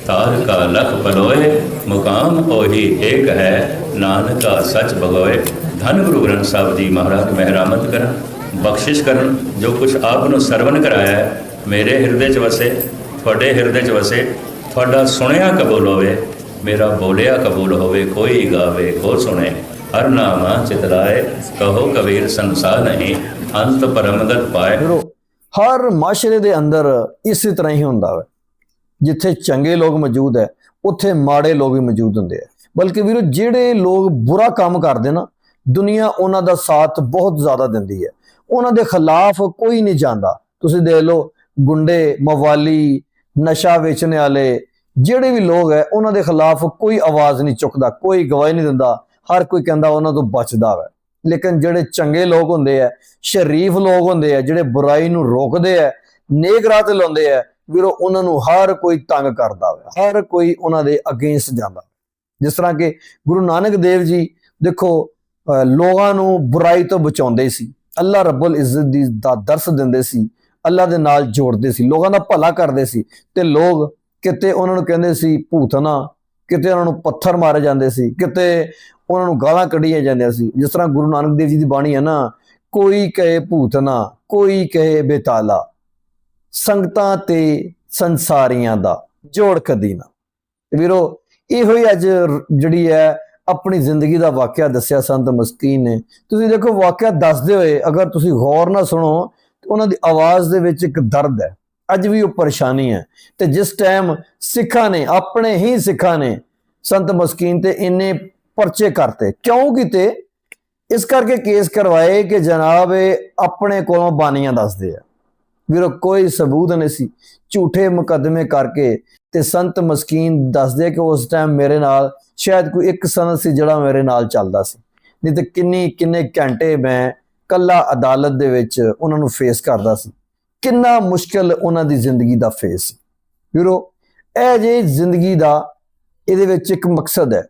ਤਾਰ ਕਾ ਲਖ ਪਲੋਏ, ਮੁਕਾਮ ਉਹੀ ਏਕ ਹੈ, ਨਾਨਕਾ ਸੱਚ ਬਗੋਏ ਧੰਨ ਗੁਰੂ ਗ੍ਰੰਥ ਸਾਹਿਬ ਜੀ ਮਹਾਰਾਜ ਮਹਿਰਾਮਤ ਕਰਨ ਬਖਸ਼ਿਸ਼ ਕਰਨ, ਜੋ ਕੁਛ ਆਪ ਨੂੰ ਸਰਵਨ ਕਰਾਇਆ ਹੈ, ਮੇਰੇ ਹਿਰਦੇ 'ਚ ਵਸੇ, ਤੁਹਾਡੇ ਹਿਰਦੇ 'ਚ ਵਸੇ, ਤੁਹਾਡਾ ਸੁਣਿਆ ਕਬੂਲ ਹੋਵੇ, ਮੇਰਾ ਬੋਲਿਆ ਕਬੂਲ ਹੋਵੇ, ਕੋਈ ਗਾਵੇ ਕੋ ਸੁਣੇ। ਹਰ ਨਾਮਾ ਚਿਤਰਾਏ, ਕਹੋ ਕਬੀਰ ਸੰਸਾਰ ਨਹੀਂ, ਅੰਤ ਪਰਮਗਤ ਪਾਏ। ਹਰ ਮਾਸ਼ਰੇ ਦੇ ਅੰਦਰ ਇਸੇ ਤਰ੍ਹਾਂ ਹੀ ਹੁੰਦਾ ਹੈ ਜਿੱਥੇ ਚੰਗੇ ਲੋਕ ਮੌਜੂਦ ਹੈ, ਉੱਥੇ ਮਾੜੇ ਲੋਕ ਵੀ ਮੌਜੂਦ ਹੁੰਦੇ ਆ। ਬਲਕਿ ਵੀਰੋ, ਜਿਹੜੇ ਲੋਕ ਬੁਰਾ ਕੰਮ ਕਰਦੇ ਨਾ, ਦੁਨੀਆ ਉਹਨਾਂ ਦਾ ਸਾਥ ਬਹੁਤ ਜ਼ਿਆਦਾ ਦਿੰਦੀ ਹੈ। ਉਹਨਾਂ ਦੇ ਖਿਲਾਫ ਕੋਈ ਨਹੀਂ ਜਾਂਦਾ। ਤੁਸੀਂ ਦੇਖ ਲਓ, ਗੁੰਡੇ, ਮਵਾਲੀ, ਨਸ਼ਾ ਵੇਚਣ ਵਾਲੇ, ਜਿਹੜੇ ਵੀ ਲੋਕ ਹੈ, ਉਹਨਾਂ ਦੇ ਖਿਲਾਫ ਕੋਈ ਆਵਾਜ਼ ਨਹੀਂ ਚੁੱਕਦਾ, ਕੋਈ ਗਵਾਹੀ ਨਹੀਂ ਦਿੰਦਾ। ਹਰ ਕੋਈ ਕਹਿੰਦਾ ਉਹਨਾਂ ਤੋਂ ਬਚਦਾ ਵੈ। ਲੇਕਿਨ ਜਿਹੜੇ ਚੰਗੇ ਲੋਕ ਹੁੰਦੇ ਆ, ਸ਼ਰੀਫ ਲੋਕ ਹੁੰਦੇ ਆ, ਜਿਹੜੇ ਬੁਰਾਈ ਨੂੰ ਰੋਕਦੇ ਆ, ਨੇਕ ਰਾਹ ਤੇ ਲਾਉਂਦੇ ਆ, ਵੀਰੋ, ਉਹਨਾਂ ਨੂੰ ਹਰ ਕੋਈ ਤੰਗ ਕਰਦਾ ਵੈ। ਹਰ ਕੋਈ ਉਹਨਾਂ ਦੇ ਅਗੇਂਸਟ ਜਾਂਦਾ। ਜਿਸ ਤਰ੍ਹਾਂ ਕਿ ਗੁਰੂ ਨਾਨਕ ਦੇਵ ਜੀ, ਦੇਖੋ, ਅਹ ਲੋਕਾਂ ਨੂੰ ਬੁਰਾਈ ਤੋਂ ਬਚਾਉਂਦੇ ਸੀ। ਅੱਲਾ ਰੱਬੁਲ ਇੱਜ਼ਤ ਦੀ ਦਾ ਦਰਸ ਦਿੰਦੇ ਸੀ। ਅੱਲਾ ਦੇ ਨਾਲ ਜੋੜਦੇ ਸੀ। ਲੋਕਾਂ ਦਾ ਭਲਾ ਕਰਦੇ ਸੀ। ਤੇ ਲੋਕ ਕਿਤੇ ਉਹਨਾਂ ਨੂੰ ਕਹਿੰਦੇ ਸੀ ਭੂਤਨਾ ਕਿਤੇ ਉਹਨਾਂ ਨੂੰ ਪੱਥਰ ਮਾਰੇ ਜਾਂਦੇ ਸੀ, ਕਿਤੇ ਉਹਨਾਂ ਨੂੰ ਗਾਲਾਂ ਕੱਢੀਆਂ ਜਾਂਦੀਆਂ ਸੀ। ਜਿਸ ਤਰ੍ਹਾਂ ਗੁਰੂ ਨਾਨਕ ਦੇਵ ਜੀ ਦੀ ਬਾਣੀ ਹੈ ਨਾ, ਕੋਈ ਕਹੇ ਭੂਤਨਾ ਕੋਈ ਕਹੇ ਬੇਤਾਲਾ, ਸੰਗਤਾਂ ਤੇ ਸੰਸਾਰੀਆਂ ਦਾ ਜੋੜ ਕਦੀ ਨਾ। ਵੀਰੋ, ਇਹੋ ਹੀ ਅੱਜ ਜਿਹੜੀ ਹੈ, ਆਪਣੀ ਜ਼ਿੰਦਗੀ ਦਾ ਵਾਕਿਆ ਦੱਸਿਆ ਸੰਤ ਮਸਕੀਨ ਨੇ। ਤੁਸੀਂ ਦੇਖੋ, ਵਾਕਿਆ ਦੱਸਦੇ ਹੋਏ ਅਗਰ ਤੁਸੀਂ ਗੌਰ ਨਾਲ ਸੁਣੋ ਉਹਨਾਂ ਦੀ ਆਵਾਜ਼ ਦੇ ਵਿੱਚ ਇੱਕ ਦਰਦ ਹੈ। ਅੱਜ ਵੀ ਉਹ ਪਰੇਸ਼ਾਨੀ ਹੈ। ਤੇ ਜਿਸ ਟਾਈਮ ਸਿੱਖਾਂ ਨੇ, ਆਪਣੇ ਹੀ ਸਿੱਖਾਂ ਨੇ ਸੰਤ ਮਸਕੀਨ ਤੇ ਇੰਨੇ ਪਰਚੇ ਕਰਤੇ। ਕਿਉਂ ਕੀਤੇ? ਇਸ ਕਰਕੇ ਕੇਸ ਕਰਵਾਏ ਕਿ ਜਨਾਬ ਇਹ ਆਪਣੇ ਕੋਲੋਂ ਬਾਣੀਆਂ ਦੱਸਦੇ ਆ। ਵੀਰੋ, ਕੋਈ ਸਬੂਤ ਨਹੀਂ ਸੀ। ਝੂਠੇ ਮੁਕੱਦਮੇ ਕਰਕੇ ਤੇ ਸੰਤ ਮਸਕੀਨ ਦੱਸਦੇ ਕਿ ਉਸ ਟਾਈਮ ਮੇਰੇ ਨਾਲ ਸ਼ਾਇਦ ਕੋਈ ਇੱਕ ਸਨਦ ਸੀ ਜਿਹੜਾ ਮੇਰੇ ਨਾਲ ਚੱਲਦਾ ਸੀ। ਨਹੀਂ ਤੇ ਕਿੰਨੀ, ਕਿੰਨੇ ਘੰਟੇ ਮੈਂ ਕੱਲਾ ਅਦਾਲਤ ਦੇ ਵਿੱਚ ਉਹਨਾਂ ਨੂੰ ਫੇਸ ਕਰਦਾ ਸੀ। ਕਿੰਨਾ ਮੁਸ਼ਕਲ ਉਹਨਾਂ ਦੀ ਜ਼ਿੰਦਗੀ ਦਾ ਫੇਸ ਵੀਰੋ, ਇਹ ਜੇ ਜ਼ਿੰਦਗੀ ਦਾ ਇਹਦੇ ਵਿੱਚ ਇੱਕ ਮਕਸਦ ਹੈ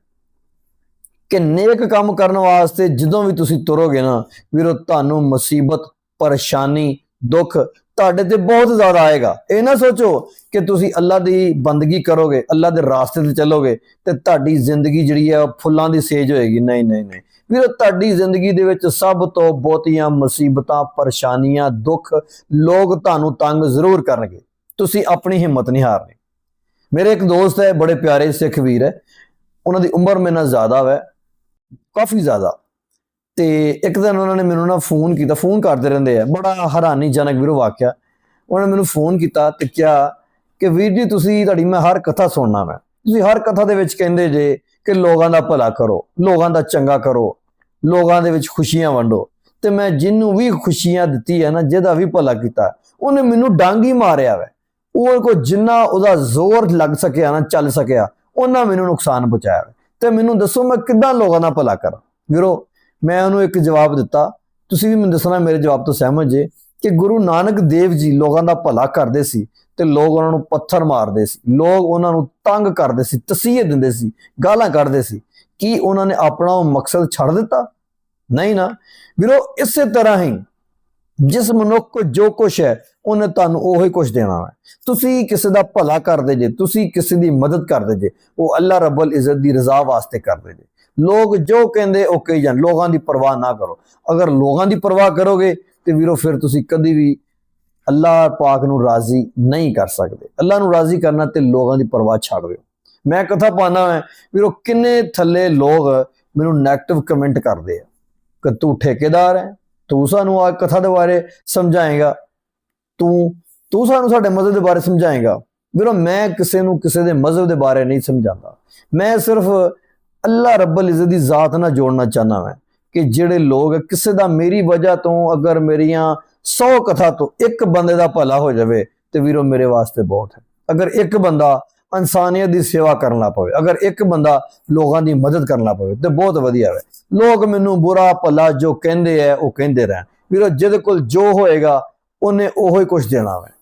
ਕਿ ਨੇਕ ਕੰਮ ਕਰਨ ਵਾਸਤੇ ਜਦੋਂ ਵੀ ਤੁਸੀਂ ਤੁਰੋਗੇ ਨਾ, ਵੀਰੋ, ਤੁਹਾਨੂੰ ਮੁਸੀਬਤ, ਪਰੇਸ਼ਾਨੀ, ਦੁੱਖ ਤੁਹਾਡੇ ਤੇ ਬਹੁਤ ਜ਼ਿਆਦਾ ਆਏਗਾ। ਇਹ ਨਾ ਸੋਚੋ ਕਿ ਤੁਸੀਂ ਅੱਲਾ ਦੀ ਬੰਦਗੀ ਕਰੋਗੇ, ਅੱਲਾ ਦੇ ਰਾਸਤੇ ਤੇ ਚੱਲੋਗੇ ਤੇ ਤੁਹਾਡੀ ਜ਼ਿੰਦਗੀ ਜਿਹੜੀ ਹੈ ਉਹ ਫੁੱਲਾਂ ਦੀ ਸੇਜ ਹੋਏਗੀ। ਨਹੀਂ ਨਹੀਂ ਨਹੀਂ। ਵੀਰੋ, ਤੁਹਾਡੀ ਜ਼ਿੰਦਗੀ ਦੇ ਵਿੱਚ ਸਭ ਤੋਂ ਬਹੁਤੀਆਂ ਮੁਸੀਬਤਾਂ, ਪਰੇਸ਼ਾਨੀਆਂ, ਦੁੱਖ ਲੋਕ ਤੁਹਾਨੂੰ ਤੰਗ ਜ਼ਰੂਰ ਕਰਨਗੇ। ਤੁਸੀਂ ਆਪਣੀ ਹਿੰਮਤ ਨਹੀਂ ਹਾਰਨੀ। ਮੇਰੇ ਇੱਕ ਦੋਸਤ ਹੈ, ਬੜੇ ਪਿਆਰੇ ਸਿੱਖ ਵੀਰ ਹੈ। ਉਹਨਾਂ ਦੀ ਉਮਰ ਮੇਰੇ ਨਾਲ ਜ਼ਿਆਦਾ ਹੈ ਕਾਫੀ ਜ਼ਿਆਦਾ। ਤੇ ਇੱਕ ਦਿਨ ਉਹਨਾਂ ਨੇ ਮੈਨੂੰ ਨਾ ਫੋਨ ਕੀਤਾ, ਫੋਨ ਕਰਦੇ ਰਹਿੰਦੇ ਆ। ਬੜਾ ਹੈਰਾਨੀਜਨਕ ਵੀਰੋ ਵਾਕਿਆ। ਉਹਨਾਂ ਨੇ ਮੈਨੂੰ ਫੋਨ ਕੀਤਾ ਤੇ ਕਿਹਾ ਕਿ ਵੀਰ ਜੀ, ਤੁਸੀਂ ਤੁਹਾਡੀ ਮੈਂ ਹਰ ਕਥਾ ਸੁਣਨਾ ਮੈਂ। ਤੁਸੀਂ ਹਰ ਕਥਾ ਦੇ ਵਿੱਚ ਕਹਿੰਦੇ ਜੇ ਕਿ ਲੋਕਾਂ ਦਾ ਭਲਾ ਕਰੋ, ਲੋਕਾਂ ਦਾ ਚੰਗਾ ਕਰੋ, ਲੋਕਾਂ ਦੇ ਵਿੱਚ ਖੁਸ਼ੀਆਂ ਵੰਡੋ। ਤੇ ਮੈਂ ਜਿਹਨੂੰ ਵੀ ਖੁਸ਼ੀਆਂ ਦਿੱਤੀ ਹੈ ਨਾ, ਜਿਹਦਾ ਵੀ ਭਲਾ ਕੀਤਾ, ਉਹਨੇ ਮੈਨੂੰ ਡਾਂਗ ਹੀ ਮਾਰਿਆ ਵੈ। ਉਹ ਕੋ ਜਿੰਨਾ ਉਹਦਾ ਜ਼ੋਰ ਲੱਗ ਸਕਿਆ ਨਾ, ਚੱਲ ਸਕਿਆ, ਉਹਨਾਂ ਮੈਨੂੰ ਨੁਕਸਾਨ ਪਹੁੰਚਾਇਆ ਵੈ। ਤੇ ਮੈਨੂੰ ਦੱਸੋ ਮੈਂ ਕਿੱਦਾਂ ਲੋਕਾਂ ਦਾ ਭਲਾ ਕਰਾਂ? ਵੀਰੋ ਮੈਂ ਉਹਨੂੰ ਇੱਕ ਜਵਾਬ ਦਿੱਤਾ। ਤੁਸੀਂ ਵੀ ਮੈਨੂੰ ਦੱਸਣਾ ਮੇਰੇ ਜਵਾਬ ਤੋਂ ਸਹਿਮਤ ਜੇ ਕਿ ਗੁਰੂ ਨਾਨਕ ਦੇਵ ਜੀ ਲੋਕਾਂ ਦਾ ਭਲਾ ਕਰਦੇ ਸੀ ਤੇ ਲੋਕ ਉਹਨਾਂ ਨੂੰ ਪੱਥਰ ਮਾਰਦੇ ਸੀ। ਲੋਕ ਉਹਨਾਂ ਨੂੰ ਤੰਗ ਕਰਦੇ ਸੀ, ਤਸੀਹੇ ਦਿੰਦੇ ਸੀ, ਗਾਲਾਂ ਕੱਢਦੇ ਸੀ। ਕੀ ਉਹਨਾਂ ਨੇ ਆਪਣਾ ਉਹ ਮਕਸਦ ਛੱਡ ਦਿੱਤਾ? ਨਹੀਂ ਨਾ। ਵੀਰੋ, ਇਸੇ ਤਰ੍ਹਾਂ ਹੀ ਜਿਸ ਮਨੁੱਖ ਕੋ ਜੋ ਕੁਛ ਹੈ, ਉਹਨੇ ਤੁਹਾਨੂੰ ਉਹੀ ਕੁਛ ਦੇਣਾ ਹੈ। ਤੁਸੀਂ ਕਿਸੇ ਦਾ ਭਲਾ ਕਰਦੇ ਜੇ, ਤੁਸੀਂ ਕਿਸੇ ਦੀ ਮਦਦ ਕਰਦੇ ਜੇ, ਉਹ ਅੱਲਾ ਰੱਬਲ ਇੱਜ਼ਤ ਦੀ ਰਜ਼ਾ ਵਾਸਤੇ ਕਰਦੇ ਜੇ। ਲੋਕ ਜੋ ਕਹਿੰਦੇ, ਉਹ ਕਹੀ ਜਾਣ। ਲੋਕਾਂ ਦੀ ਪਰਵਾਹ ਨਾ ਕਰੋ। ਅਗਰ ਲੋਕਾਂ ਦੀ ਪਰਵਾਹ ਕਰੋਗੇ, ਤੇ ਵੀਰੋ, ਫਿਰ ਤੁਸੀਂ ਕਦੀ ਵੀ ਅੱਲਾ ਪਾਕ ਨੂੰ ਰਾਜ਼ੀ ਨਹੀਂ ਕਰ ਸਕਦੇ। ਅੱਲਾ ਨੂੰ ਰਾਜ਼ੀ ਕਰਨਾ ਤੇ ਲੋਕਾਂ ਦੀ ਪਰਵਾਹ ਛੱਡ ਦਿਓ। ਮੈਂ ਕਥਾ ਪਾਣਾ ਹੈ, ਵੀਰੋ, ਕਿੰਨੇ ਥੱਲੇ ਲੋਕ ਮੈਨੂੰ 네ਗੇਟਿਵ ਕਮੈਂਟ ਕਰਦੇ ਆ। ਕਿ ਤੂੰ ਠੇਕੇਦਾਰ ਹੈ, ਤੂੰ ਸਾਨੂੰ ਆ ਕਥਾ ਦੇ ਬਾਰੇ ਸਮਝਾਏਗਾ। ਤੂੰ ਤੂੰ ਸਾਨੂੰ ਸਾਡੇ ਮਜ਼ਹਬ ਦੇ ਬਾਰੇ ਸਮਝਾਏਗਾ। ਵੀਰੋ, ਮੈਂ ਕਿਸੇ ਨੂੰ ਕਿਸੇ ਦੇ ਮਜ਼ਹਬ ਦੇ ਬਾਰੇ ਨਹੀਂ ਸਮਝਾਉਂਦਾ। ਮੈਂ ਸਿਰਫ ਅੱਲਾ ਰੱਬਲ ਇੱਜ਼ਤ ਦੀ ਜ਼ਾਤ ਨਾਲ ਜੋੜਨਾ ਚਾਹਨਾ ਮੈਂ ਕਿ ਜਿਹੜੇ ਲੋਕ ਕਿਸੇ ਦਾ ਮੇਰੀ ਵਜ੍ਹਾ ਤੋਂ ਅਗਰ ਮੇਰੀਆਂ 100 ਕਥਾ ਤੋਂ ਇੱਕ ਬੰਦੇ ਦਾ ਭਲਾ ਹੋ ਜਾਵੇ ਤੇ ਵੀਰੋ ਮੇਰੇ ਵਾਸਤੇ ਬਹੁਤ ਹੈ। ਅਗਰ ਇੱਕ ਬੰਦਾ ਇਨਸਾਨੀਅਤ ਦੀ ਸੇਵਾ ਕਰਨ ਲੱਗ ਪਵੇ, ਅਗਰ ਇੱਕ ਬੰਦਾ ਲੋਕਾਂ ਦੀ ਮਦਦ ਕਰਨ ਲੱਗ ਪਵੇ ਤੇ ਬਹੁਤ ਵਧੀਆ ਹੈ ਲੋਕ ਮੈਨੂੰ ਬੁਰਾ, ਭਲਾ ਜੋ ਕਹਿੰਦੇ ਆ, ਉਹ ਕਹਿੰਦੇ ਰਹਿਣ। ਵੀਰੋ ਜਿਹਦੇ ਕੋਲ ਜੋ ਹੋਏਗਾ, ਉਹਨੇ ਉਹੋ ਹੀ ਕੁਝ ਦੇਣਾ ਹੈ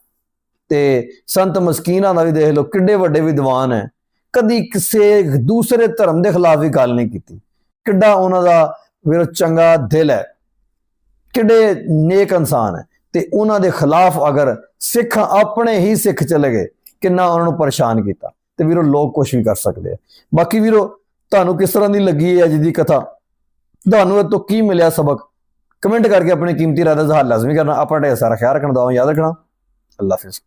ਤੇ ਸੰਤ ਮਸਕੀਨਾਂ ਦਾ ਵੀ ਦੇਖ ਲਓ, ਕਿੱਡੇ ਵੱਡੇ ਵਿਦਵਾਨ ਹੈ। ਕਦੀ ਕਿਸੇ ਦੂਸਰੇ ਧਰਮ ਦੇ ਖਿਲਾਫ ਵੀ ਗੱਲ ਨਹੀਂ ਕੀਤੀ। ਕਿੱਡਾ ਉਹਨਾਂ ਦਾ ਵੀਰੋ ਚੰਗਾ ਦਿਲ ਹੈ। ਕਿੱਡੇ ਨੇਕ ਇਨਸਾਨ ਹੈ। ਤੇ ਉਹਨਾਂ ਦੇ ਖਿਲਾਫ ਅਗਰ ਸਿੱਖ ਆਪਣੇ ਹੀ ਸਿੱਖ ਚਲੇ ਗਏ, ਕਿੰਨਾ ਉਹਨਾਂ ਨੂੰ ਪਰੇਸ਼ਾਨ ਕੀਤਾ। ਤੇ ਵੀਰੋ ਲੋਕ ਕੁਝ ਵੀ ਕਰ ਸਕਦੇ ਆ। ਬਾਕੀ ਵੀਰੋ, ਤੁਹਾਨੂੰ ਕਿਸ ਤਰ੍ਹਾਂ ਦੀ ਲੱਗੀ ਹੈ ਅੱਜ ਦੀ ਕਥਾ? ਤੁਹਾਨੂੰ ਇਹ ਤੋਂ ਕੀ ਮਿਲਿਆ ਸਬਕ? ਕਮੈਂਟ ਕਰਕੇ ਆਪਣੇ ਕੀਮਤੀ ਰਾਏ ਦਾ ਇਜ਼ਹਾਰ ਲਾਜ਼ਮੀ ਕਰਨਾ। ਆਪਣਾ ਢੇਰ ਸਾਰਾ ਖਿਆਲ ਰੱਖਣਾ, ਦੁਆਵਾਂ ਯਾਦ ਰੱਖਣਾ। ਅੱਲਾ ਹਾਫਿਜ਼।